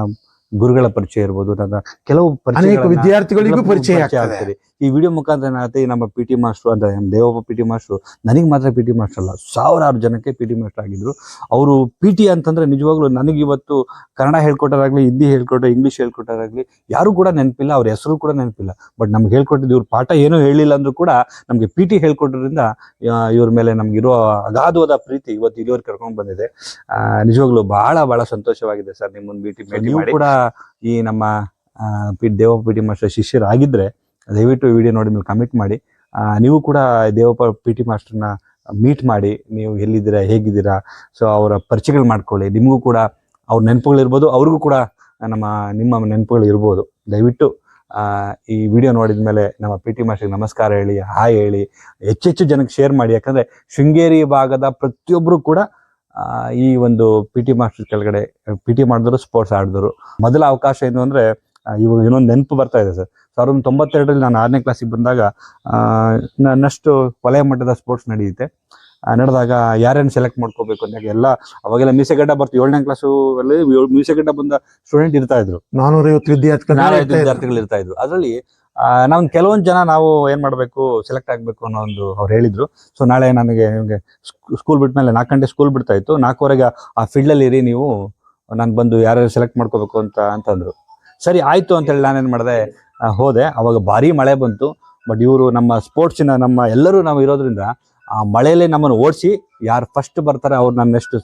ಗುರುಗಳ ಪರಿಚಯ ಇರ್ಬೋದು. ನನ್ನ ಕೆಲವು ಅನೇಕ ವಿದ್ಯಾರ್ಥಿಗಳಿಗೂ ಪರಿಚಯ ಆಗ್ತದೆ. ಈ ವಿಡಿಯೋ ಮುಖಾಂತರ ಏನಾಗುತ್ತೆ ನಮ್ಮ ಪಿ ಟಿ ಮಾಸ್ಟ್ರು ಅಂದ್ರೆ ನಮ್ಮ ದೇವಪ್ಪ ಪಿ ಟಿ ಮಾಸ್ಟ್ರು ನನಗೆ ಮಾತ್ರ ಪಿ ಟಿ ಮಾಸ್ಟರ್ ಅಲ್ಲ, ಸಾವಿರಾರು ಜನಕ್ಕೆ ಪಿ ಟಿ ಮಾಸ್ಟರ್ ಆಗಿದ್ರು. ಅವರು ಪಿ ಟಿ ಅಂತಂದ್ರೆ ನಿಜವಾಗ್ಲೂ ನನಗೆ ಇವತ್ತು ಕನ್ನಡ ಹೇಳ್ಕೊಟ್ಟಾರಾಗ್ಲಿ, ಹಿಂದಿ ಹೇಳ್ಕೊಟ್ರೆ ಇಂಗ್ಲಿಷ್ ಹೇಳ್ಕೊಟ್ಟಾರಾಗ್ಲಿ, ಯಾರು ಕೂಡ ನೆನಪಿಲ್ಲ, ಅವ್ರ ಹೆಸರು ಕೂಡ ನೆನಪಿಲ್ಲ. ಬಟ್ ನಮ್ಗೆ ಹೇಳ್ಕೊಟ್ಟಿದ್ದು ಇವ್ರ ಪಾಠ ಏನೂ ಹೇಳಿಲ್ಲ ಅಂದ್ರೂ ಕೂಡ ನಮಗೆ ಪಿ ಟಿ ಹೇಳ್ಕೊಟ್ರಿಂದ ಇವ್ರ ಮೇಲೆ ನಮಗಿರೋ ಅಗಾಧವಾದ ಪ್ರೀತಿ ಇವತ್ತು ಇಲ್ಲಿವರೆಗೆ ಕರ್ಕೊಂಡು ಬಂದಿದೆ. ನಿಜವಾಗ್ಲೂ ಬಹಳ ಬಹಳ ಸಂತೋಷವಾಗಿದೆ ಸರ್ ನಿಮ್ಮನ್ನ ಭೇಟಿ ಭೇಟಿ ಕೂಡ ಈ ನಮ್ಮ ಪಿ ದೇವ ಪಿ ಟಿ ಮಾಸ್ಟರ್ ಶಿಷ್ಯರಾಗಿದ್ರೆ ದಯವಿಟ್ಟು ವಿಡಿಯೋ ನೋಡಿ ಮೇಲೆ ಕಮೆಂಟ್ ಮಾಡಿ. ನೀವು ಕೂಡ ದೇವಪ್ಪ ಪಿ ಟಿ ಮಾಸ್ಟರ್ನ ಮೀಟ್ ಮಾಡಿ. ನೀವು ಎಲ್ಲಿದ್ದೀರಾ, ಹೇಗಿದ್ದೀರಾ ಸೊ ಅವರ ಪರಿಚಯಗಳು ಮಾಡ್ಕೊಳ್ಳಿ. ನಿಮಗೂ ಕೂಡ ಅವ್ರ ನೆನಪುಗಳಿರ್ಬೋದು ಅವ್ರಿಗೂ ಕೂಡ ನಮ್ಮ, ನಿಮ್ಮ ನೆನಪುಗಳು ಇರ್ಬೋದು. ದಯವಿಟ್ಟು ಈ ವಿಡಿಯೋ ನೋಡಿದ ಮೇಲೆ ನಮ್ಮ ಪಿ ಟಿ ಮಾಸ್ಟರ್ಗೆ ನಮಸ್ಕಾರ ಹೇಳಿ, ಹಾಯ್ ಹೇಳಿ, ಹೆಚ್ಚೆಚ್ಚು ಜನಕ್ಕೆ ಶೇರ್ ಮಾಡಿ. ಯಾಕಂದ್ರೆ ಶೃಂಗೇರಿ ಭಾಗದ ಪ್ರತಿಯೊಬ್ಬರು ಕೂಡ ಈ ಒಂದು ಪಿ ಟಿ ಮಾಸ್ಟರ್ ಕೆಳಗಡೆ ಪಿ ಟಿ ಮಾಡಿದ್ರು ಸ್ಪೋರ್ಟ್ಸ್ ಆಡಿದ್ರು ಮೊದಲ ಅವಕಾಶ ಏನು ಅಂದರೆ ಇವಾಗ ಇನ್ನೊಂದು ನೆನಪು ಬರ್ತಾ ಇದೆ ಸರ್. ಸಾವಿರದ ಒಂಬೈನೂರ ತೊಂಬತ್ತೆರಡರಲ್ಲಿ ನಾನು ಆರನೇ ಕ್ಲಾಸಿಗೆ ಬಂದಾಗ ನನ್ನಷ್ಟು ವಲಯ ಮಟ್ಟದ ಸ್ಪೋರ್ಟ್ಸ್ ನಡೆಯುತ್ತೆ. ನಡೆದಾಗ ಯಾರ್ಯಾರು ಸೆಲೆಕ್ಟ್ ಮಾಡ್ಕೋಬೇಕು ಅಂದಾಗ ಎಲ್ಲ ಅವಾಗೆಲ್ಲ ಮೀಸೆಗಡ್ಡ ಬರ್ತು. ಏಳನೇ ಕ್ಲಾಸು ಅಲ್ಲಿ ಮೀಸೆಗಡ್ಡ ಬಂದ ಸ್ಟೂಡೆಂಟ್ ಇರ್ತಾ ಇದ್ರು. ನಾನೂರೈವತ್ತು ವಿದ್ಯಾರ್ಥಿಗಳು ಇರ್ತಾ ಇದ್ರು. ವಿದ್ಯಾರ್ಥಿಗಳು ಇರ್ತಾ ಇದ್ರು. ಅದರಲ್ಲಿ ನಾವು ಕೆಲವೊಂದು ಜನ ನಾವು ಏನ್ ಮಾಡ್ಬೇಕು ಸೆಲೆಕ್ಟ್ ಆಗ್ಬೇಕು ಅನ್ನೋ ಒಂದು ಅವ್ರು ಹೇಳಿದ್ರು. ಸೊ ನಾಳೆ ನನಗೆ ನಿಮಗೆ ಸ್ಕೂಲ್ ಬಿಟ್ಮೇಲೆ ನಾಲ್ಕು ಗಂಟೆ ಸ್ಕೂಲ್ ಬಿಡ್ತಾ ಇತ್ತು. ನಾಲ್ಕುವರೆಗೆ ಆ ಫೀಲ್ಡ್ ಅಲ್ಲಿ ಇರಿ ನೀವು ನಾನು ಬಂದು ಯಾರ್ಯಾರು ಸೆಲೆಕ್ಟ್ ಮಾಡ್ಕೋಬೇಕು ಅಂತ ಅಂತಂದ್ರು. ಸರಿ ಆಯ್ತು ಅಂತ ಹೇಳಿ ನಾನೇನ್ ಮಾಡಿದೆ ಹೋದೆ. ಅವಾಗ ಭಾರಿ ಮಳೆ ಬಂತು. ಬಟ್ ಇವರು ನಮ್ಮ ಸ್ಪೋರ್ಟ್ಸಿನ ನಮ್ಮ ಎಲ್ಲರೂ ನಾವು ಇರೋದ್ರಿಂದ, ಆ ಮಳೆಯಲ್ಲಿ ನಮ್ಮನ್ನು ಓಡಿಸಿ ಯಾರು ಫಸ್ಟ್ ಬರ್ತಾರೆ ಅವ್ರು ನನ್ನ ನೆಕ್ಸ್ಟ್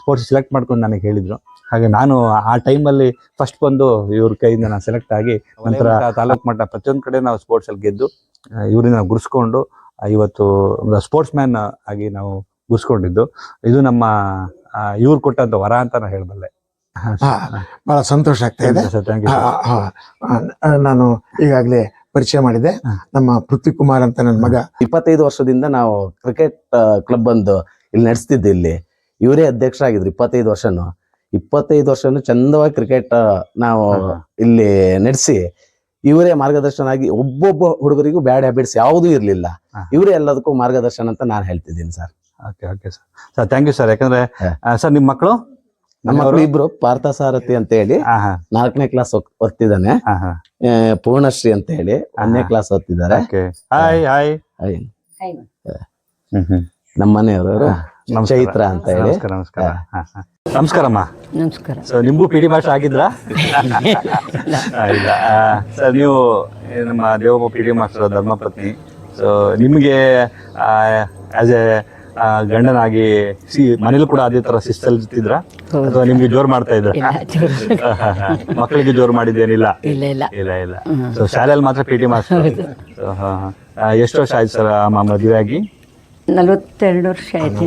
ಸ್ಪೋರ್ಟ್ಸ್ ಸೆಲೆಕ್ಟ್ ಮಾಡ್ಕೊಂಡು ನನಗೆ ಹೇಳಿದ್ರು. ಹಾಗೆ ನಾನು ಆ ಟೈಮಲ್ಲಿ ಫಸ್ಟ್ ಬಂದು ಇವ್ರ ಕೈಯಿಂದ ನಾನು ಸೆಲೆಕ್ಟ್ ಆಗಿ ನಂತರ ತಾಲೂಕು ಮಟ್ಟ ಪ್ರತಿಯೊಂದು ಕಡೆ ನಾವು ಸ್ಪೋರ್ಟ್ಸ್ ಅಲ್ಲಿ ಗೆದ್ದು ಇವರಿಂದ ಗುರ್ಸ್ಕೊಂಡು ಇವತ್ತು ಸ್ಪೋರ್ಟ್ಸ್ ಮ್ಯಾನ್ ಆಗಿ ನಾವು ಗುರ್ಸ್ಕೊಂಡಿದ್ದು. ಇದು ನಮ್ಮ ಇವ್ರು ಕೊಟ್ಟಂತ ವರ ಅಂತ ನಾನು ಹೇಳಬಲ್ಲೆ. ಬಹಳ ಸಂತೋಷ ಆಗ್ತಾ ಇದೆ. ನಾನು ಈಗಾಗಲೇ ಪರಿಚಯ ಮಾಡಿದೆ. ನಮ್ಮ ಪೃಥ್ವಿ ಕುಮಾರ್ ಅಂತ ನನ್ನ ಮಗ. ಇಪ್ಪತ್ತೈದು ವರ್ಷದಿಂದ ನಾವು ಕ್ರಿಕೆಟ್ ಕ್ಲಬ್ ಒಂದು ಇಲ್ಲಿ ನಡೆಸ್ತಿದ್ದೆ ಇಲ್ಲಿ. ಇವರೇ ಅಧ್ಯಕ್ಷರಾಗಿದ್ರು ಇಪ್ಪತ್ತೈದು ವರ್ಷನು. ಇಪ್ಪತ್ತೈದು ವರ್ಷನು ಚಂದವಾಗಿ ಕ್ರಿಕೆಟ್ ನಾವು ಇಲ್ಲಿ ನಡೆಸಿ ಇವರೇ ಮಾರ್ಗದರ್ಶನ ಆಗಿ ಒಬ್ಬೊಬ್ಬ ಹುಡುಗರಿಗೂ ಬ್ಯಾಡ್ ಹ್ಯಾಬಿಟ್ಸ್ ಯಾವುದೂ ಇರಲಿಲ್ಲ. ಇವರೇ ಎಲ್ಲದಕ್ಕೂ ಮಾರ್ಗದರ್ಶನ ಅಂತ ನಾನು ಹೇಳ್ತಿದ್ದೀನಿ sir okay okay sir sir thank you sir ಯಾಕಂದ್ರೆ ಸರ್ ನಿಮ್ಮ ಮಕ್ಕಳು? ಮಕ್ಕಳು ಇಬ್ರು ಪಾರ್ಥ ಸಾರಥಿ ಅಂತ ಹೇಳಿ ನಾಲ್ಕನೇ ಕ್ಲಾಸ್ ಓದ್ತಿದ್ದಾನೆ ಪೂರ್ಣಶ್ರೀ ಅಂತ ಹೇಳಿ ಒಂದನೇ ಕ್ಲಾಸ್ ಓದ್ತಿದ್ದಾರೆ ಹಾಯ್ ಹಾಯ್. ನಮ್ಮ ಮನೆಯವರು. ಚೈತ್ರ ಅಂತ ಹೇಳಿ. ನಮಸ್ಕಾರ ನಮಸ್ಕಾರ. ಸರ್ ನಿಮ್ಗು ನಮಸ್ಕಾರಮ್ಮ. ನಮಸ್ಕಾರ. ಸೊ ನಿಮಗೂ ಪಿ ಡಿ ಮಾಸ್ಟರ್ ಆಗಿದ್ರಾ? ಇಲ್ಲ. ಸರ್ ನೀವು ನಮ್ಮ ದೇವಪ್ಪ ಪಿ ಡಿ ಮಾಸ್ಟರ್ ಧರ್ಮಪತ್ನಿ. ಸೊ ನಿಮಗೆ ಆಸ್ ಎ ಗಂಡನಾಗಿ ಸಿ ಮನೇಲಿ ಕೂಡ ಅದೇ ತರ ಶಿಸ್ತಲ್ ಇರ್ತಿದ್ರ ಅಥವಾ ನಿಮ್ಗೆ ಜೋರ್ ಮಾಡ್ತಾ ಇದ್ರ? ಇಲ್ಲ ಜೋರು. ಮಕ್ಕಳಿಗೆ ಜೋರ್ ಮಾಡಿದ್ದೇನಿಲ್ಲ? ಇಲ್ಲ ಇಲ್ಲ. ಇಲ್ಲ ಇಲ್ಲ. ಸೊ ಶಾಲೆಯಲ್ಲಿ ಮಾತ್ರ ಪಿ ಟಿ ಮಾಸ್ಟರ್. ಎಷ್ಟು ವರ್ಷ ಆಯ್ತು ಸರ್ ಅಮ್ಮ ಮದುವೆ ಆಗಿ? ನಲವತ್ತೆರಡು ವರ್ಷ ಆಯ್ತು.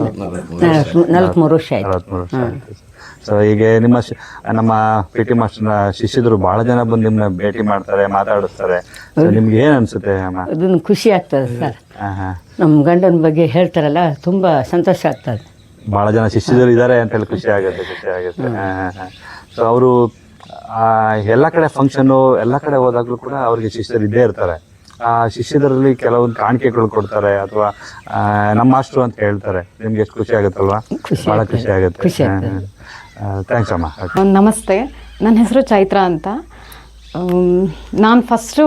ನಲವತ್ಮೂರು ವರ್ಷ. ಆಯ್ತು. ಅರವತ್ಮೂರು ವರ್ಷ ಆಯ್ತು. ಸೊ ಹೀಗೆ ನಿಮ್ಮ ನಮ್ಮ ಪಿ ಟಿ ಮಾಸ್ಟರ್ನ ಶಿಷ್ಯರು ಬಹಳ ಜನ ಬಂದು ನಿಮ್ಮನ್ನ ಭೇಟಿ ಮಾಡ್ತಾರೆ ಮಾತಾಡಿಸ್ತಾರೆ. ನಿಮ್ಗೆ ಏನ್ ಅನ್ಸುತ್ತೆ ಅದನ್ನು ಖುಷಿ ಆಗ್ತದೆ ಸರ್. ನಮ್ಮ ಗಂಡನ ಬಗ್ಗೆ ಹೇಳ್ತಾರಲ್ಲ ತುಂಬಾ ಸಂತೋಷ ಆಗ್ತದೆ. ಬಹಳ ಜನ ಶಿಷ್ಯರು ಇದ್ದಾರೆ ಅಂತ ಹೇಳಿ ಖುಷಿ ಆಗುತ್ತೆ ಖುಷಿ ಆಗುತ್ತೆ. ಸೊ ಅವರು ಎಲ್ಲ ಕಡೆ ಫಂಕ್ಷನ್ ಎಲ್ಲ ಕಡೆ ಹೋದಾಗ್ಲೂ ಕೂಡ ಅವ್ರಿಗೆ ಶಿಷ್ಯರು ಇದ್ದೇ ಇರ್ತಾರೆ. ಆ ಶಿಷ್ಯರಲ್ಲಿ ಕೆಲವೊಂದು ಕಾಣಿಕೆಗಳು ಕೊಡ್ತಾರೆ ಅಥವಾ ಆ, ನಮ್ಮ ಮಾಸ್ಟ್ರು ಅಂತ ಹೇಳ್ತಾರೆ. ನಿಮ್ಗೆ ಎಷ್ಟು ಖುಷಿ ಆಗುತ್ತಲ್ವಾ? ಬಹಳ ಖುಷಿ ಆಗುತ್ತೆ. ಥ್ಯಾಂಕ್ಸ್ ಅಮ್ಮ. ನಮಸ್ತೆ. ನನ್ನ ಹೆಸರು ಚೈತ್ರ ಅಂತ. ನಾನು ಫಸ್ಟು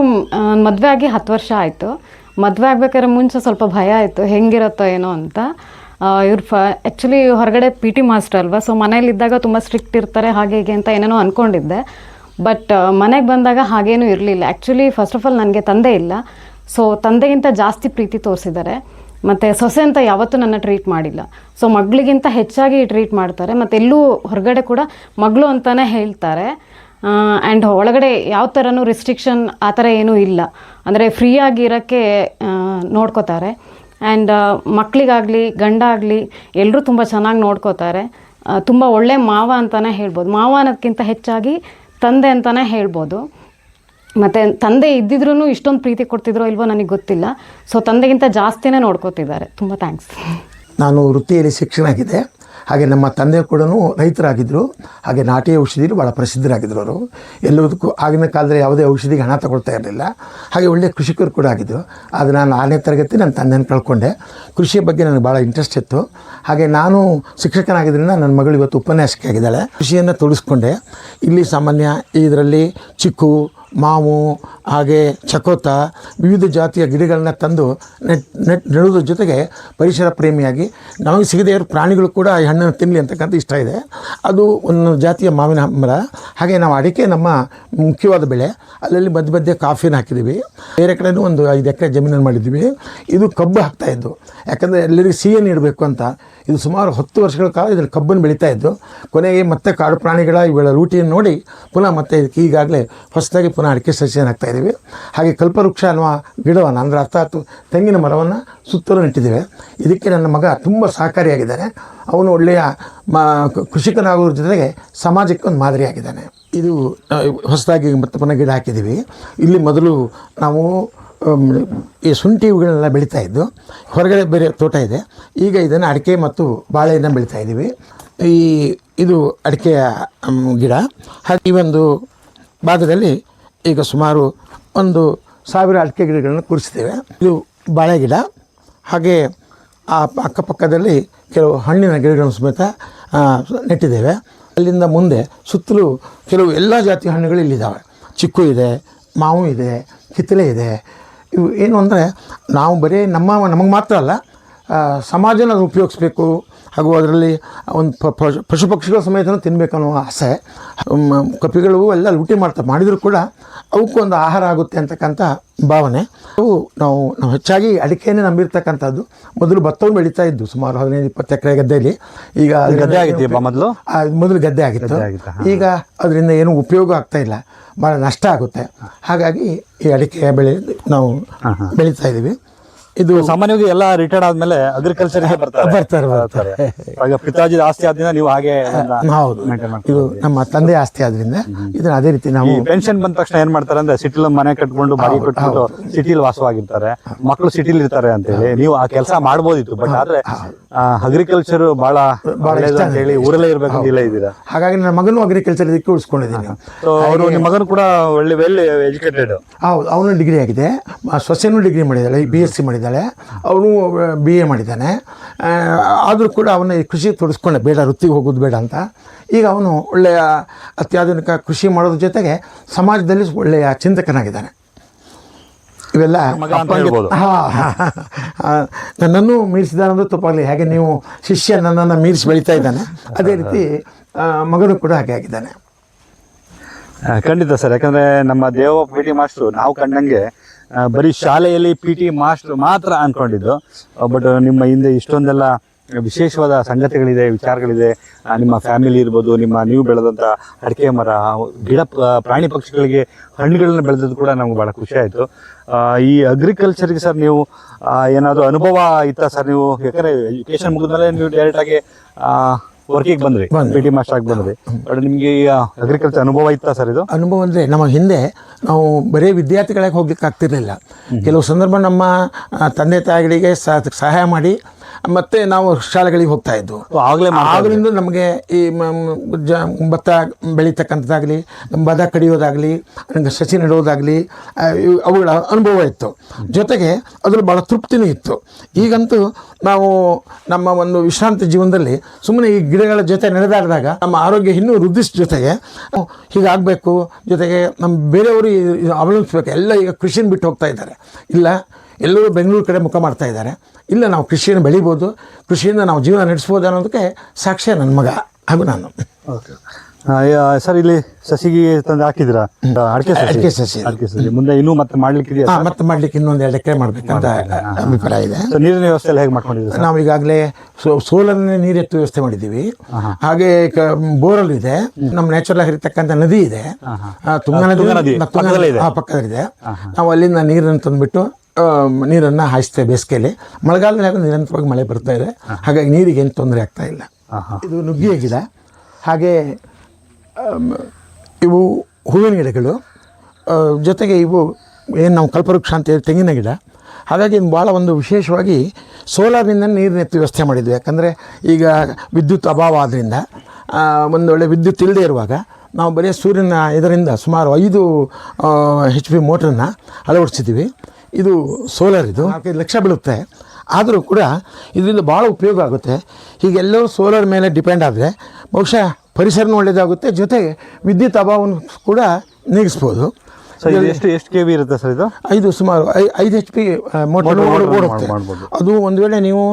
ಮದುವೆ ಆಗಿ ಹತ್ತು ವರ್ಷ ಆಯಿತು. ಮದುವೆ ಆಗ್ಬೇಕಾದ್ರೆ ಮುಂಚೆ ಸ್ವಲ್ಪ ಭಯ ಆಯಿತು ಹೆಂಗಿರುತ್ತೋ ಏನೋ ಅಂತ. ಇವ್ರು ಫ ಆ್ಯಕ್ಚುಲಿ ಹೊರಗಡೆ ಪಿ ಟಿ ಮಾಸ್ಟರ್ ಅಲ್ವಾ ಸೊ ಮನೇಲಿದ್ದಾಗ ತುಂಬ ಸ್ಟ್ರಿಕ್ಟ್ ಇರ್ತಾರೆ, ಹಾಗೆ ಹೀಗೆ ಅಂತ ಏನೇನೋ ಅಂದ್ಕೊಂಡಿದ್ದೆ ಬಟ್ ಮನೆಗೆ ಬಂದಾಗ ಹಾಗೇನೂ ಇರಲಿಲ್ಲ. ಆ್ಯಕ್ಚುಲಿ ಫಸ್ಟ್ ಆಫ್ ಆಲ್ ನನಗೆ ತಂದೆ ಇಲ್ಲ. ಸೊ ತಂದೆಗಿಂತ ಜಾಸ್ತಿ ಪ್ರೀತಿ ತೋರಿಸಿದ್ದಾರೆ. ಮತ್ತು ಸೊಸೆ ಅಂತ ಯಾವತ್ತೂ ನನ್ನ ಟ್ರೀಟ್ ಮಾಡಿಲ್ಲ. ಸೊ ಮಗಳಿಗಿಂತ ಹೆಚ್ಚಾಗಿ ಟ್ರೀಟ್ ಮಾಡ್ತಾರೆ. ಮತ್ತು ಎಲ್ಲೂ ಹೊರಗಡೆ ಕೂಡ ಮಗಳು ಅಂತಲೇ ಹೇಳ್ತಾರೆ. ಆ್ಯಂಡ್ ಒಳಗಡೆ ಯಾವ ಥರನೂ ರಿಸ್ಟ್ರಿಕ್ಷನ್ ಆ ಥರ ಏನೂ ಇಲ್ಲ. ಅಂದರೆ ಫ್ರೀಯಾಗಿ ಇರೋಕ್ಕೆ ನೋಡ್ಕೋತಾರೆ. ಆ್ಯಂಡ್ ಮಕ್ಕಳಿಗಾಗಲಿ ಗಂಡ ಆಗಲಿ ಎಲ್ಲರೂ ತುಂಬ ಚೆನ್ನಾಗಿ ನೋಡ್ಕೋತಾರೆ. ತುಂಬ ಒಳ್ಳೆ ಮಾವ ಅಂತಲೇ ಹೇಳ್ಬೋದು. ಮಾವ ಅನ್ನೋದಕ್ಕಿಂತ ಹೆಚ್ಚಾಗಿ ತಂದೆ ಅಂತಲೇ ಹೇಳ್ಬೋದು. ಮತ್ತು ತಂದೆ ಇದ್ದಿದ್ರೂ ಇಷ್ಟೊಂದು ಪ್ರೀತಿ ಕೊಡ್ತಿದ್ರೋ ಇಲ್ವೋ ನನಗೆ ಗೊತ್ತಿಲ್ಲ. ಸೊ ತಂದೆಗಿಂತ ಜಾಸ್ತಿನೇ ನೋಡ್ಕೋತಿದ್ದಾರೆ. ತುಂಬ ಥ್ಯಾಂಕ್ಸ್ ನಾನು ವೃತ್ತಿಯಲ್ಲಿ ಶಿಕ್ಷಣ ಆಗಿದೆ ಹಾಗೆ ನಮ್ಮ ತಂದೆ ಕೂಡ ರೈತರಾಗಿದ್ದರು ಹಾಗೆ ನಾಟಿ ಔಷಧಿಲಿ ಭಾಳ ಪ್ರಸಿದ್ಧರಾಗಿದ್ದರು ಅವರು. ಎಲ್ಲದಕ್ಕೂ ಆಗಿನ ಕಾಲದಲ್ಲಿ ಯಾವುದೇ ಔಷಧಿಗೆ ಹಣ ತಗೊಳ್ತಾ ಇರಲಿಲ್ಲ. ಹಾಗೆ ಒಳ್ಳೆಯ ಕೃಷಿಕರು ಕೂಡ ಆಗಿದ್ದರು ಆದರೆ ನಾನು ಆರನೇ ತರಗತಿ ನನ್ನ ತಂದೆನ ಕಳ್ಕೊಂಡೆ. ಕೃಷಿಯ ಬಗ್ಗೆ ನನಗೆ ಭಾಳ ಇಂಟ್ರೆಸ್ಟ್ ಇತ್ತು. ಹಾಗೆ ನಾನು ಶಿಕ್ಷಕನಾಗಿದ್ದರಿಂದ ನನ್ನ ಮಗಳು ಇವತ್ತು ಉಪನ್ಯಾಸಕಿ ಆಗಿದ್ದಾಳೆ. ಕೃಷಿಯನ್ನು ತೊಡಗಿಸ್ಕೊಂಡೆ ಇಲ್ಲಿ ಸಾಮಾನ್ಯ ಇದರಲ್ಲಿ ಚಿಕ್ಕು ಮಾವು, ಹಾಗೆ ಚಕೋತ, ವಿವಿಧ ಜಾತಿಯ ಗಿಡಗಳನ್ನ ತಂದು ನೆಟ್ ನೆಟ್ ನೆಡುವುದ್ರ ಜೊತೆಗೆ ಪರಿಸರ ಪ್ರೇಮಿಯಾಗಿ ನಮಗೆ ಸಿಗದೇ ಇರೋ ಪ್ರಾಣಿಗಳು ಕೂಡ ಈ ಹಣ್ಣನ್ನು ತಿನ್ನಲಿ ಅಂತಕ್ಕಂಥ ಇಷ್ಟ ಇದೆ. ಅದು ಒಂದು ಜಾತಿಯ ಮಾವಿನ ಮರ ಹಾಗೆ ನಾವು ಅಡಿಕೆ ನಮ್ಮ ಮುಖ್ಯವಾದ ಬೆಳೆ. ಅಲ್ಲಲ್ಲಿ ಮಧ್ಯ ಮಧ್ಯೆ ಕಾಫಿನ ಹಾಕಿದ್ದೀವಿ. ಬೇರೆ ಕಡೆಯೂ ಒಂದು ಐದು ಎಕರೆ ಜಮೀನನ್ನು ಮಾಡಿದ್ದೀವಿ. ಇದು ಕಬ್ಬು ಹಾಕ್ತಾ ಇದ್ದು. ಯಾಕಂದರೆ ಎಲ್ಲರಿಗೂ ಸಿಹಿಯನ್ನು ನೀಡಬೇಕು ಅಂತ. ಇದು ಸುಮಾರು ಹತ್ತು ವರ್ಷಗಳ ಕಾಲ ಇದರಲ್ಲಿ ಕಬ್ಬನ್ನು ಬೆಳೀತಾ ಇದ್ದು. ಕೊನೆಗೆ ಮತ್ತೆ ಕಾಡು ಪ್ರಾಣಿಗಳ ಇವುಗಳ ರೂಟಿಯನ್ನು ನೋಡಿ ಪುನಃ ಮತ್ತೆ ಇದಕ್ಕೆ ಈಗಾಗಲೇ ಹೊಸದಾಗಿ ಪುನಃ ಅಡಿಕೆ ಸಸಿಯನ್ನು ಹಾಕ್ತಾ ಇದ್ದೀವಿ. ಹಾಗೆ ಕಲ್ಪವೃಕ್ಷ ಅನ್ನುವ ಗಿಡವನ್ನು, ಅಂದರೆ ಅರ್ಥಾತ್ ತೆಂಗಿನ ಮರವನ್ನು ಸುತ್ತಲೂ ನೆಟ್ಟಿದ್ದೇವೆ. ಇದಕ್ಕೆ ನನ್ನ ಮಗ ತುಂಬ ಸಹಕಾರಿಯಾಗಿದ್ದಾನೆ. ಅವನು ಒಳ್ಳೆಯ ಮಾ ಕೃಷಿಕನಾಗೋದ್ರ ಜೊತೆಗೆ ಸಮಾಜಕ್ಕೆ ಒಂದು ಮಾದರಿಯಾಗಿದ್ದಾನೆ. ಇದು ಹೊಸದಾಗಿ ಮತ್ತೆ ಪುನಃ ಗಿಡ ಹಾಕಿದ್ದೀವಿ. ಇಲ್ಲಿ ಮೊದಲು ನಾವು ಈ ಶುಂಠಿ ಇವುಗಳನ್ನೆಲ್ಲ ಬೆಳೀತಾ ಇದ್ದು, ಹೊರಗಡೆ ಬೇರೆ ತೋಟ ಇದೆ. ಈಗ ಇದನ್ನು ಅಡಿಕೆ ಮತ್ತು ಬಾಳೆಯನ್ನು ಬೆಳೀತಾ ಇದ್ದೀವಿ. ಈ, ಇದು ಅಡಿಕೆಯ ಗಿಡ. ಹಾಗೆ ಈ ಒಂದು ಭಾಗದಲ್ಲಿ ಈಗ ಸುಮಾರು ಒಂದು ಸಾವಿರ ಅಡಿಕೆ ಗಿಡಗಳನ್ನು ಕೂರಿಸಿದ್ದೇವೆ. ಇದು ಬಾಳೆ ಗಿಡ, ಹಾಗೆ ಆ ಅಕ್ಕಪಕ್ಕದಲ್ಲಿ ಕೆಲವು ಹಣ್ಣಿನ ಗಿಡಗಳನ್ನು ಸಮೇತ ನೆಟ್ಟಿದ್ದೇವೆ. ಅಲ್ಲಿಂದ ಮುಂದೆ ಸುತ್ತಲೂ ಕೆಲವು ಎಲ್ಲ ಜಾತಿಯ ಹಣ್ಣುಗಳು ಇಲ್ಲಿದ್ದಾವೆ. ಚಿಕ್ಕು ಇದೆ, ಮಾವು ಇದೆ ಕಿತ್ತಲೆ ಇದೆ. ಇವು ಏನು ಅಂದರೆ ನಾವು ಬರೀ ನಮ್ಮ, ನಮಗೆ ಮಾತ್ರ ಅಲ್ಲ ಸಮಾಜನ ಉಪಯೋಗಿಸ್ಬೇಕು. ಹಾಗೂ ಅದರಲ್ಲಿ ಒಂದು ಪಶು ಪಕ್ಷಿಗಳ ಸಮೇತ ತಿನ್ನಬೇಕು ಅನ್ನೋ ಆಸೆ ಕಪಿಗಳು ಎಲ್ಲ ಲೂಟಿ ಮಾಡ್ತಾ ಮಾಡಿದರೂ ಕೂಡ ಅವಕ್ಕೂ ಒಂದು ಆಹಾರ ಆಗುತ್ತೆ ಅಂತಕ್ಕಂಥ ಭಾವನೆ. ಅವು ನಾವು ನಾವು ಹೆಚ್ಚಾಗಿ ಅಡಿಕೆಯನ್ನೇ ನಂಬಿರ್ತಕ್ಕಂಥದ್ದು. ಮೊದಲು ಭತ್ತವನ್ನು ಬೆಳೀತಾ ಇದ್ದು ಸುಮಾರು ಹದಿನೈದು ಇಪ್ಪತ್ತು ಎಕರೆ ಗದ್ದೆಯಲ್ಲಿ. ಈಗ ಗದ್ದೆ ಆಗಿದೆಯಪ್ಪ ಮೊದಲು? ಮೊದಲು ಗದ್ದೆ ಆಗಿತ್ತು. ಆಗಿತ್ತಾ? ಈಗ ಅದರಿಂದ ಏನೂ ಉಪಯೋಗ ಆಗ್ತಾ ಇಲ್ಲ. ಭಾಳ ನಷ್ಟ ಆಗುತ್ತೆ. ಹಾಗಾಗಿ ಈ ಅಡಿಕೆ ಬೆಳೆ ನಾವು ಬೆಳೀತಾ ಇದ್ದೀವಿ. ಇದು ಸಾಮಾನ್ಯವಾಗಿ ಎಲ್ಲ ರಿಟೈರ್ಡ್ ಆದ್ಮೇಲೆ ಅಗ್ರಿಕಲ್ಚರ್ ಬರ್ತಾರೆ. ಬರ್ತಾರೆ ಈಗ ಪಿತಾಜಿ ಆಸ್ತಿ ಆದ್ರಿಂದ ನೀವು ಹಾಗೆ ಹೌದು. ಇದು ನಮ್ಮ ತಂದೆ ಆಸ್ತಿ ಆದ್ರಿಂದ ಇದ್ರ ಅದೇ ರೀತಿ ನಾವು ಪೆನ್ಷನ್ ಬಂದ ತಕ್ಷಣ ಏನ್ ಮಾಡ್ತಾರೆ ಅಂದ್ರೆ ಸಿಟಿಲ್ ಮನೆ ಕಟ್ಕೊಂಡು ಬಾಡಿ ಕಟ್ಕೊಂಡು ಸಿಟಿಲ್ ವಾಸವಾಗಿರ್ತಾರೆ. ಮಕ್ಕಳು ಸಿಟಿಲ್ ಇರ್ತಾರೆ ಅಂತ ಹೇಳಿ ನೀವು ಆ ಕೆಲಸ ಮಾಡ್ಬೋದಿತ್ತು ಬಟ್ ಆದ್ರೆ ಅಗ್ರಿಕಲ್ಚರ್ ಬಹಳ ಒಳ್ಳೇದು ಅಂತ ಹೇಳಿ ಊರಲ್ಲೇ ಇರ್ಬೇಕು ಅಂತ ಇಲ್ಲೇ ಇದ್ದೀರಾ? ಹಾಗಾಗಿ ನನ್ನ ಮಗನೂ ಅಗ್ರಿಕಲ್ಚರ್ ಇದಕ್ಕೆ ಉಳಿಸ್ಕೊಂಡಿದ್ದೀನಿ. ಅವರು ನಿಮ್ಮ ಮಗನು ಕೂಡ ಒಳ್ಳೆ ವೆಲ್ ಎಜುಕೇಟೆಡ್ ಹೌದು ಅವನು ಡಿಗ್ರಿ ಆಗಿದೆ. ಸೊಸೆನೂ ಡಿಗ್ರಿ ಮಾಡಿದ್ದಾಳೆ ಬಿ ಎಸ್ ಸಿ ಮಾಡಿದ್ದಾಳೆ. ಅವನು ಬಿ ಎ ಮಾಡಿದ್ದಾನೆ. ಆದರೂ ಕೂಡ ಅವನ ಈ ಕೃಷಿ ತೊಡಸ್ಕೊಂಡೆ ಬೇಡ ವೃತ್ತಿಗೆ ಹೋಗೋದು ಬೇಡ ಅಂತ. ಈಗ ಅವನು ಒಳ್ಳೆಯ ಅತ್ಯಾಧುನಿಕ ಕೃಷಿ ಮಾಡೋದ್ರ ಜೊತೆಗೆ ಸಮಾಜದಲ್ಲಿ ಒಳ್ಳೆಯ ಚಿಂತಕನಾಗಿದ್ದಾನೆ. ಇವೆಲ್ಲ. ನನ್ನನ್ನು ಮೀರಿಸಿದಾನಂದ್ರೆ ತಪ್ಪಾಗಲಿ ಹಾಗೆ ನೀವು ಶಿಷ್ಯ ನನ್ನನ್ನು ಮೀರಿಸಿ ಬೆಳೀತಾ ಇದ್ದಾನೆ ಅದೇ ರೀತಿ ಮಗನು ಕೂಡ ಹಾಗೆ ಆಗಿದ್ದಾನೆ. ಖಂಡಿತ ಸರ್. ಯಾಕಂದ್ರೆ ನಮ್ಮ ದೇವ ಪಿ ಟಿ ಮಾಸ್ಟ್ರು ನಾವು ಕಂಡಂಗೆ ಬರೀ ಶಾಲೆಯಲ್ಲಿ ಪಿ ಟಿ ಮಾಸ್ಟ್ರು ಮಾತ್ರ ಅನ್ಕೊಂಡಿದ್ದು. ಬಟ್ ನಿಮ್ಮ ಹಿಂದೆ ಇಷ್ಟೊಂದೆಲ್ಲ ವಿಶೇಷವಾದ ಸಂಗತಿಗಳಿದೆ ವಿಚಾರಗಳಿದೆ. ನಿಮ್ಮ ಫ್ಯಾಮಿಲಿ ಇರ್ಬೋದು ನಿಮ್ಮ ನೀವು ಬೆಳೆದಂಥ ಅಡಿಕೆ ಮರ ಗಿಡ ಪ್ರಾಣಿ ಪಕ್ಷಿಗಳಿಗೆ ಹಣ್ಣುಗಳನ್ನ ಬೆಳೆದದ್ದು ಕೂಡ ನಮ್ಗೆ ಭಾಳ ಖುಷಿ ಆಯಿತು. ಈ ಅಗ್ರಿಕಲ್ಚರ್ಗೆ ಸರ್ ನೀವು ಏನಾದರೂ ಅನುಭವ ಇತ್ತಾ ಸರ್ ನೀವು? ಯಾಕಂದರೆ ಎಜುಕೇಷನ್ ಮುಗಿದ್ಮೇಲೆ ನೀವು ಡೈರೆಕ್ಟಾಗಿ ವರ್ಕಿಗೆ ಬಂದ್ರಿ ಬಂದೆ. ಪಿ ಟಿ ಮಾಸ್ಟರ್ ಆಗಿ ಬಂದ್ರಿ. ಬಟ್ ನಿಮಗೆ ಅಗ್ರಿಕಲ್ಚರ್ ಅನುಭವ ಇತ್ತಾ ಸರ್ ಇದು? ಅನುಭವ ಅಂದರೆ ನಮ್ಮ ಹಿಂದೆ ನಾವು ಬರೀ ವಿದ್ಯಾರ್ಥಿಗಳಾಗಿ ಹೋಗ್ಲಿಕ್ಕೆ ಆಗ್ತಿರಲಿಲ್ಲ. ಕೆಲವು ಸಂದರ್ಭ ನಮ್ಮ ತಂದೆ ತಾಯಿಗಳಿಗೆ ಸಹಾಯ ಮಾಡಿ ಮತ್ತೆ ನಾವು ಶಾಲೆಗಳಿಗೆ ಹೋಗ್ತಾ ಇದ್ವು. ಆಗ್ಲೇ ಆಗಲಿಂದ ನಮಗೆ ಈ ಜ ಭತ್ತ ಬೆಳೀತಕ್ಕಂಥದ್ದಾಗಲಿ ಬದ ಕಡಿಯೋದಾಗಲಿ ನನಗೆ ಸಸಿ ನೆಡೋದಾಗಲಿ ಇವು- ಅವುಗಳ ಅನುಭವ ಇತ್ತು. ಜೊತೆಗೆ ಅದರಲ್ಲಿ ಭಾಳ ತೃಪ್ತಿನೂ ಇತ್ತು. ಈಗಂತೂ ನಾವು ನಮ್ಮ ಒಂದು ವಿಶ್ರಾಂತಿ ಜೀವನದಲ್ಲಿ ಸುಮ್ಮನೆ ಈ ಗಿಡಗಳ ಜೊತೆ ನಡೆದಾಡಿದಾಗ ನಮ್ಮ ಆರೋಗ್ಯ ಇನ್ನೂ ವೃದ್ಧಿಸ್ ಜೊತೆಗೆ ಹೀಗಾಗಬೇಕು ಜೊತೆಗೆ ನಮ್ಮ ಬೇರೆಯವರು ಅವಲಂಬಿಸ್ಬೇಕು. ಎಲ್ಲ ಈಗ ಕೃಷಿನ ಬಿಟ್ಟು ಹೋಗ್ತಾ ಇದ್ದಾರೆ. ಇಲ್ಲ ಎಲ್ಲರೂ ಬೆಂಗಳೂರು ಕಡೆ ಮುಖ ಮಾಡ್ತಾ ಇದ್ದಾರೆ. ಇಲ್ಲ ನಾವು ಕೃಷಿಯನ್ನು ಬೆಳಿಬೋದು ಕೃಷಿಯಿಂದ ನಾವು ಜೀವನ ನಡೆಸ್ಬೋದು ಅನ್ನೋದಕ್ಕೆ ಸಾಕ್ಷ್ಯ ನನ್ನ ಮಗ ಹಾಗೂ ನಾನು. ಓಕೆ. ಸರ್ ಇಲ್ಲಿ ಸಸಿಗೆ ತಂದು ಹಾಕಿದ್ರ ಅಡಿಕೆ ಅಡಿಕೆ ಸಸಿ. ಅಡಿಕೆ ಸಸಿ. ಮುಂದೆ ಇನ್ನೂ ಮತ್ತೆ ಮಾಡ್ಲಿಕ್ಕಿದೆಯಾ ಹಾಂ ಮತ್ತೆ ಮಾಡ್ಲಿಕ್ಕೆ ಇನ್ನೊಂದು ಎರಡು ಎಕರೆ ಮಾಡ್ಬೇಕಂತ ಅಭಿಪ್ರಾಯ ಇದೆ. ನೀರಿನ ವ್ಯವಸ್ಥೆ ಎಲ್ಲ ಹೇಗೆ ಮಾಡ್ಕೊಂಡಿದ್ದೀವಿ ನಾವು ಈಗಾಗಲೇ ಸೋಲನ್ನೇ ನೀರೆತ್ತು ವ್ಯವಸ್ಥೆ ಮಾಡಿದ್ದೀವಿ. ಹಾಗೆ ಬೋರಲ್ ಇದೆ. ನಮ್ಮ ನ್ಯಾಚುರಲ್ ಹರಿತಕ್ಕಂಥ ನದಿ ಇದೆ. ತುಂಗಾ ನದಿ ಪಕ್ಕದಲ್ಲಿದೆ. ನಾವು ಅಲ್ಲಿಂದ ನೀರನ್ನು ತಂದುಬಿಟ್ಟು ನೀರನ್ನು ಹಾಯಿಸ್ತೇವೆ ಬೇಸಿಗೆಯಲ್ಲಿ ಮಳೆಗಾಲದಲ್ಲಿ ಹಾಗೂ ನಿರಂತರವಾಗಿ ಮಳೆ ಬರ್ತಾ ಇದೆ. ಹಾಗಾಗಿ ನೀರಿಗೆ ಏನು ತೊಂದರೆ ಆಗ್ತಾ ಇಲ್ಲ. ಇದು ನುಗ್ಗಿಯ ಗಿಡ. ಹಾಗೆ ಇವು ಹೂವಿನ ಗಿಡಗಳು. ಜೊತೆಗೆ ಇವು ಏನು ನಾವು ಕಲ್ಪವೃಕ್ಷ ಅಂತ ಹೇಳಿ ತೆಂಗಿನ ಗಿಡ. ಹಾಗಾಗಿ ಭಾಳ ಒಂದು ವಿಶೇಷವಾಗಿ ಸೋಲಾರ್ನಿಂದ ನೀರಿನ ಎತ್ತಿ ವ್ಯವಸ್ಥೆ ಮಾಡಿದ್ವಿ. ಯಾಕಂದರೆ ಈಗ ವಿದ್ಯುತ್ ಅಭಾವ ಆದ್ದರಿಂದ ಒಂದು ಒಳ್ಳೆ ವಿದ್ಯುತ್ ಇಲ್ಲದೆ ಇರುವಾಗ ನಾವು ಬರೀ ಸೂರ್ಯನ ಇದರಿಂದ ಸುಮಾರು ಐದು ಹೆಚ್ ಪಿ ಮೋಟ್ರನ್ನು ಅಳವಡಿಸಿದ್ದೀವಿ. ಇದು ಸೋಲಾರ್ ಇದು. ನಾಲ್ಕೈದು ಲಕ್ಷ ಬೀಳುತ್ತೆ. ಆದರೂ ಕೂಡ ಇದರಿಂದ ಭಾಳ ಉಪಯೋಗ ಆಗುತ್ತೆ. ಹೀಗೆಲ್ಲರೂ ಸೋಲಾರ್ ಮೇಲೆ ಡಿಪೆಂಡ್ ಆದರೆ ಬಹುಶಃ ಪರಿಸರನೂ ಒಳ್ಳೆಯದಾಗುತ್ತೆ ಜೊತೆಗೆ ವಿದ್ಯುತ್ ಅಭಾವವನ್ನು ಕೂಡ ನೀಗಿಸ್ಬೋದು. ಸೊ ಇದು ಎಷ್ಟು ಎಷ್ಟು ಕೆ ಬಿ ಇರುತ್ತೆ ಸರ್ ಇದು? ಐದು ಸುಮಾರು ಐದು ಎಚ್ ಪಿ ಮೋಟರ್ ಓಡುತ್ತೆ. ಅದು ಒಂದು ವೇಳೆ ನೀವು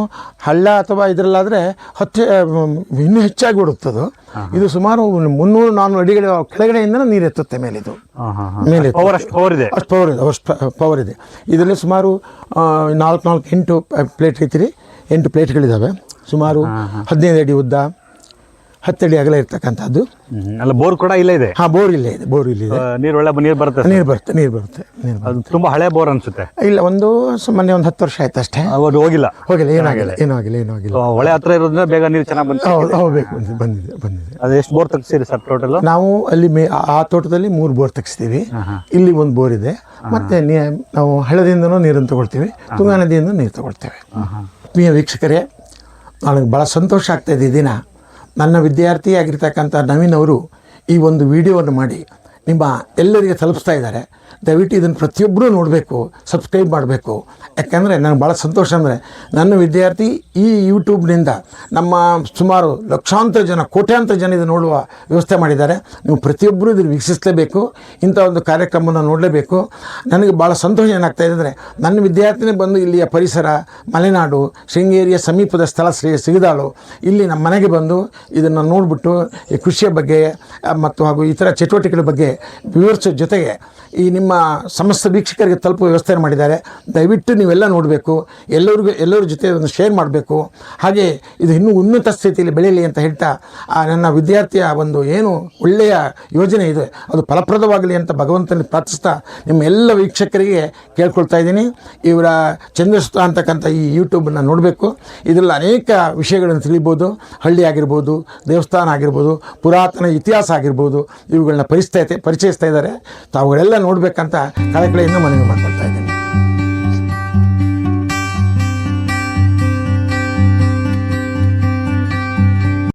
ಹಳ್ಳ ಅಥವಾ ಇದರಲ್ಲಾದರೆ ಹತ್ತು ಇನ್ನೂ ಹೆಚ್ಚಾಗಿ ಅದು. ಇದು ಸುಮಾರು ಮುನ್ನೂರು ನಾನ್ನೂರು ಅಡಿಗಳ ಕೆಳಗಡೆಯಿಂದ ನೀರು ಎತ್ತುತ್ತೆ ಮೇಲಿದು. ಮೇಲೆ ಇದು ಪವರ್ ಅಷ್ಟು ಪವರ್ ಇದೆ. ಅಷ್ಟು ಪವರ್ ಇದೆ ಅಷ್ಟು ಪವರ್ ಇದೆ. ಇದರಲ್ಲಿ ಸುಮಾರು ನಾಲ್ಕು ನಾಲ್ಕು ಎಂಟು ಪ್ಲೇಟ್ ಐತಿರಿ ಎಂಟು ಪ್ಲೇಟ್ಗಳಿದ್ದಾವೆ ಸುಮಾರು ಹದಿನೈದು ಅಡಿ ಉದ್ದ. ಹತ್ತಡಿ ಅಗಲ ಇರ್ತಕ್ಕಂಥದ್ದು. ಅಲ್ಲ ಬೋರ್ ಕೂಡ ಇಲ್ಲೇ ಇದೆ. ಹಾಂ ಬೋರ್ ಇಲ್ಲೇ ಇದೆ ಬೋರ್ ಇಲ್ಲ ಇದೆ. ನೀರು ಒಳ್ಳೆ ನೀರು ಬರುತ್ತೆ ನೀರು ಬರುತ್ತೆ ನೀರು ಬರುತ್ತೆ ನೀರು ಅದು ತುಂಬಾ ಹಳೆ ಬೋರ್ ಅನ್ಸುತ್ತೆ. ಇಲ್ಲ ಒಂದು ಸುಮ್ಮನೆ ಒಂದು ಹತ್ತು ವರ್ಷ ಆಯ್ತು ಅಷ್ಟೇ. ಅದು ಹೋಗಿಲ್ಲ. ಹೋಗಿಲ್ಲ ಏನಾಗಿಲ್ಲ ಏನಾಗಿಲ್ಲ ಏನಾಗಿಲ್ಲ. ಏನೂ ಆಗಿಲ್ಲ ಸೊ, ಹೊಳೆ ಹತ್ರ ಇರೋದ್ರಿಂದ ಬೇಗ ನೀರು ಚೆನ್ನಾಗಿ ಬಂತು ಹೌದು ಹೋಗ್ಬೇಕು ಬಂದಿದೆ ಬಂದಿದೆ. ಅದು ಎಷ್ಟು ಬೋರ್ ತೆಗ್ಸಿರಿ ಸರ್ ಟೋಟಲ್ ನಾವು ಅಲ್ಲಿ ಮೇ ಆ- ತೋಟದಲ್ಲಿ ಮೂರು ಬೋರ್ ತೆಗಿಸ್ತೀವಿ. ಇಲ್ಲಿ ಒಂದು ಬೋರ್ ಇದೆ. ಮತ್ತೆ ನಾವು ಹಳ್ಳದಿಂದನೂ ನೀರನ್ನು ತಗೊಳ್ತೀವಿ ತುಂಗಾ ನದಿಯಿಂದ ನೀರು ತಗೊಳ್ತೇವೆ. ಪ್ರಿಯ ವೀಕ್ಷಕರೇ ನನಗೆ ಭಾಳ ಸಂತೋಷ ಆಗ್ತಾಯಿದೆ ಈ ದಿನ. ನನ್ನ ವಿದ್ಯಾರ್ಥಿಯಾಗಿರ್ತಕ್ಕಂಥ ನವೀನ್ ಅವರು ಈ ಒಂದು ವಿಡಿಯೋವನ್ನು ಮಾಡಿ ನಿಮ್ಮ ಎಲ್ಲರಿಗೆ ತಲುಪಿಸ್ತಾ ಇದ್ದಾರೆ. ದಯವಿಟ್ಟು ಇದನ್ನು ಪ್ರತಿಯೊಬ್ಬರೂ ನೋಡಬೇಕು ಸಬ್ಸ್ಕ್ರೈಬ್ ಮಾಡಬೇಕು. ಯಾಕೆಂದರೆ ನನಗೆ ಭಾಳ ಸಂತೋಷ ಅಂದರೆ ನನ್ನ ವಿದ್ಯಾರ್ಥಿ ಈ ಯೂಟ್ಯೂಬ್ನಿಂದ ನಮ್ಮ ಸುಮಾರು ಲಕ್ಷಾಂತರ ಜನ, ಕೋಟ್ಯಾಂತರ ಜನ ಇದನ್ನು ನೋಡುವ ವ್ಯವಸ್ಥೆ ಮಾಡಿದ್ದಾರೆ. ನೀವು ಪ್ರತಿಯೊಬ್ಬರೂ ಇದನ್ನು ವೀಕ್ಷಿಸಲೇಬೇಕು, ಇಂಥ ಒಂದು ಕಾರ್ಯಕ್ರಮವನ್ನು ನೋಡಲೇಬೇಕು. ನನಗೆ ಭಾಳ ಸಂತೋಷ ಏನಾಗ್ತಾ ಇದೆ ಅಂದರೆ ನನ್ನ ವಿದ್ಯಾರ್ಥಿನೇ ಬಂದು ಇಲ್ಲಿಯ ಪರಿಸರ, ಮಲೆನಾಡು, ಶೃಂಗೇರಿಯ ಸಮೀಪದ ಸ್ಥಳ ಶ್ರೀ ಸಿಗದಾಳು ಇಲ್ಲಿ ನಮ್ಮ ಮನೆಗೆ ಬಂದು ಇದನ್ನು ನೋಡಿಬಿಟ್ಟು ಈ ಕೃಷಿಯ ಬಗ್ಗೆ ಮತ್ತು ಹಾಗೂ ಇತರ ಚಟುವಟಿಕೆಗಳ ಬಗ್ಗೆ ವಿವರಿಸೋ ಜೊತೆಗೆ ಈ ನಿಮ್ಮ ಸಮಸ್ತ ವೀಕ್ಷಕರಿಗೆ ತಲುಪುವ ವ್ಯವಸ್ಥೆ ಮಾಡಿದ್ದಾರೆ. ದಯವಿಟ್ಟು ನೀವೆಲ್ಲ ನೋಡಬೇಕು. ಎಲ್ಲರಿಗೂ, ಎಲ್ಲರ ಜೊತೆ ಒಂದು ಶೇರ್ ಮಾಡಬೇಕು. ಹಾಗೆ ಇದು ಇನ್ನೂ ಉನ್ನತ ಸ್ಥಿತಿಯಲ್ಲಿ ಬೆಳೆಯಲಿ ಅಂತ ಹೇಳ್ತಾ, ಆ ನನ್ನ ವಿದ್ಯಾರ್ಥಿಯ ಒಂದು ಏನು ಒಳ್ಳೆಯ ಯೋಜನೆ ಇದೆ, ಅದು ಫಲಪ್ರದವಾಗಲಿ ಅಂತ ಭಗವಂತನಿಗೆ ಪ್ರಾರ್ಥಿಸ್ತಾ ನಿಮ್ಮ ಎಲ್ಲ ವೀಕ್ಷಕರಿಗೆ ಕೇಳ್ಕೊಳ್ತಾ ಇದ್ದೀನಿ. ಇವರ ಚಂದ್ರಸುತ ಅಂತಕ್ಕಂಥ ಈ ಯೂಟ್ಯೂಬನ್ನು ನೋಡಬೇಕು. ಇದರಲ್ಲಿ ಅನೇಕ ವಿಷಯಗಳನ್ನು ತಿಳಿಬೋದು. ಹಳ್ಳಿ ಆಗಿರ್ಬೋದು, ದೇವಸ್ಥಾನ ಆಗಿರ್ಬೋದು, ಪುರಾತನ ಇತಿಹಾಸ ಆಗಿರ್ಬೋದು, ಇವುಗಳನ್ನ ಪರಿಸ್ತಾ ಪರಿಚಯಿಸ್ತಾ ಇದ್ದಾರೆ. ತಾವುಗಳೆಲ್ಲ ನೋಡಬೇಕಂತ ಕಳಕಳಿಯನ್ನು ಮನವಿ ಮಾಡ್ಕೊಳ್ತಾ ಇದ್ದೀನಿ.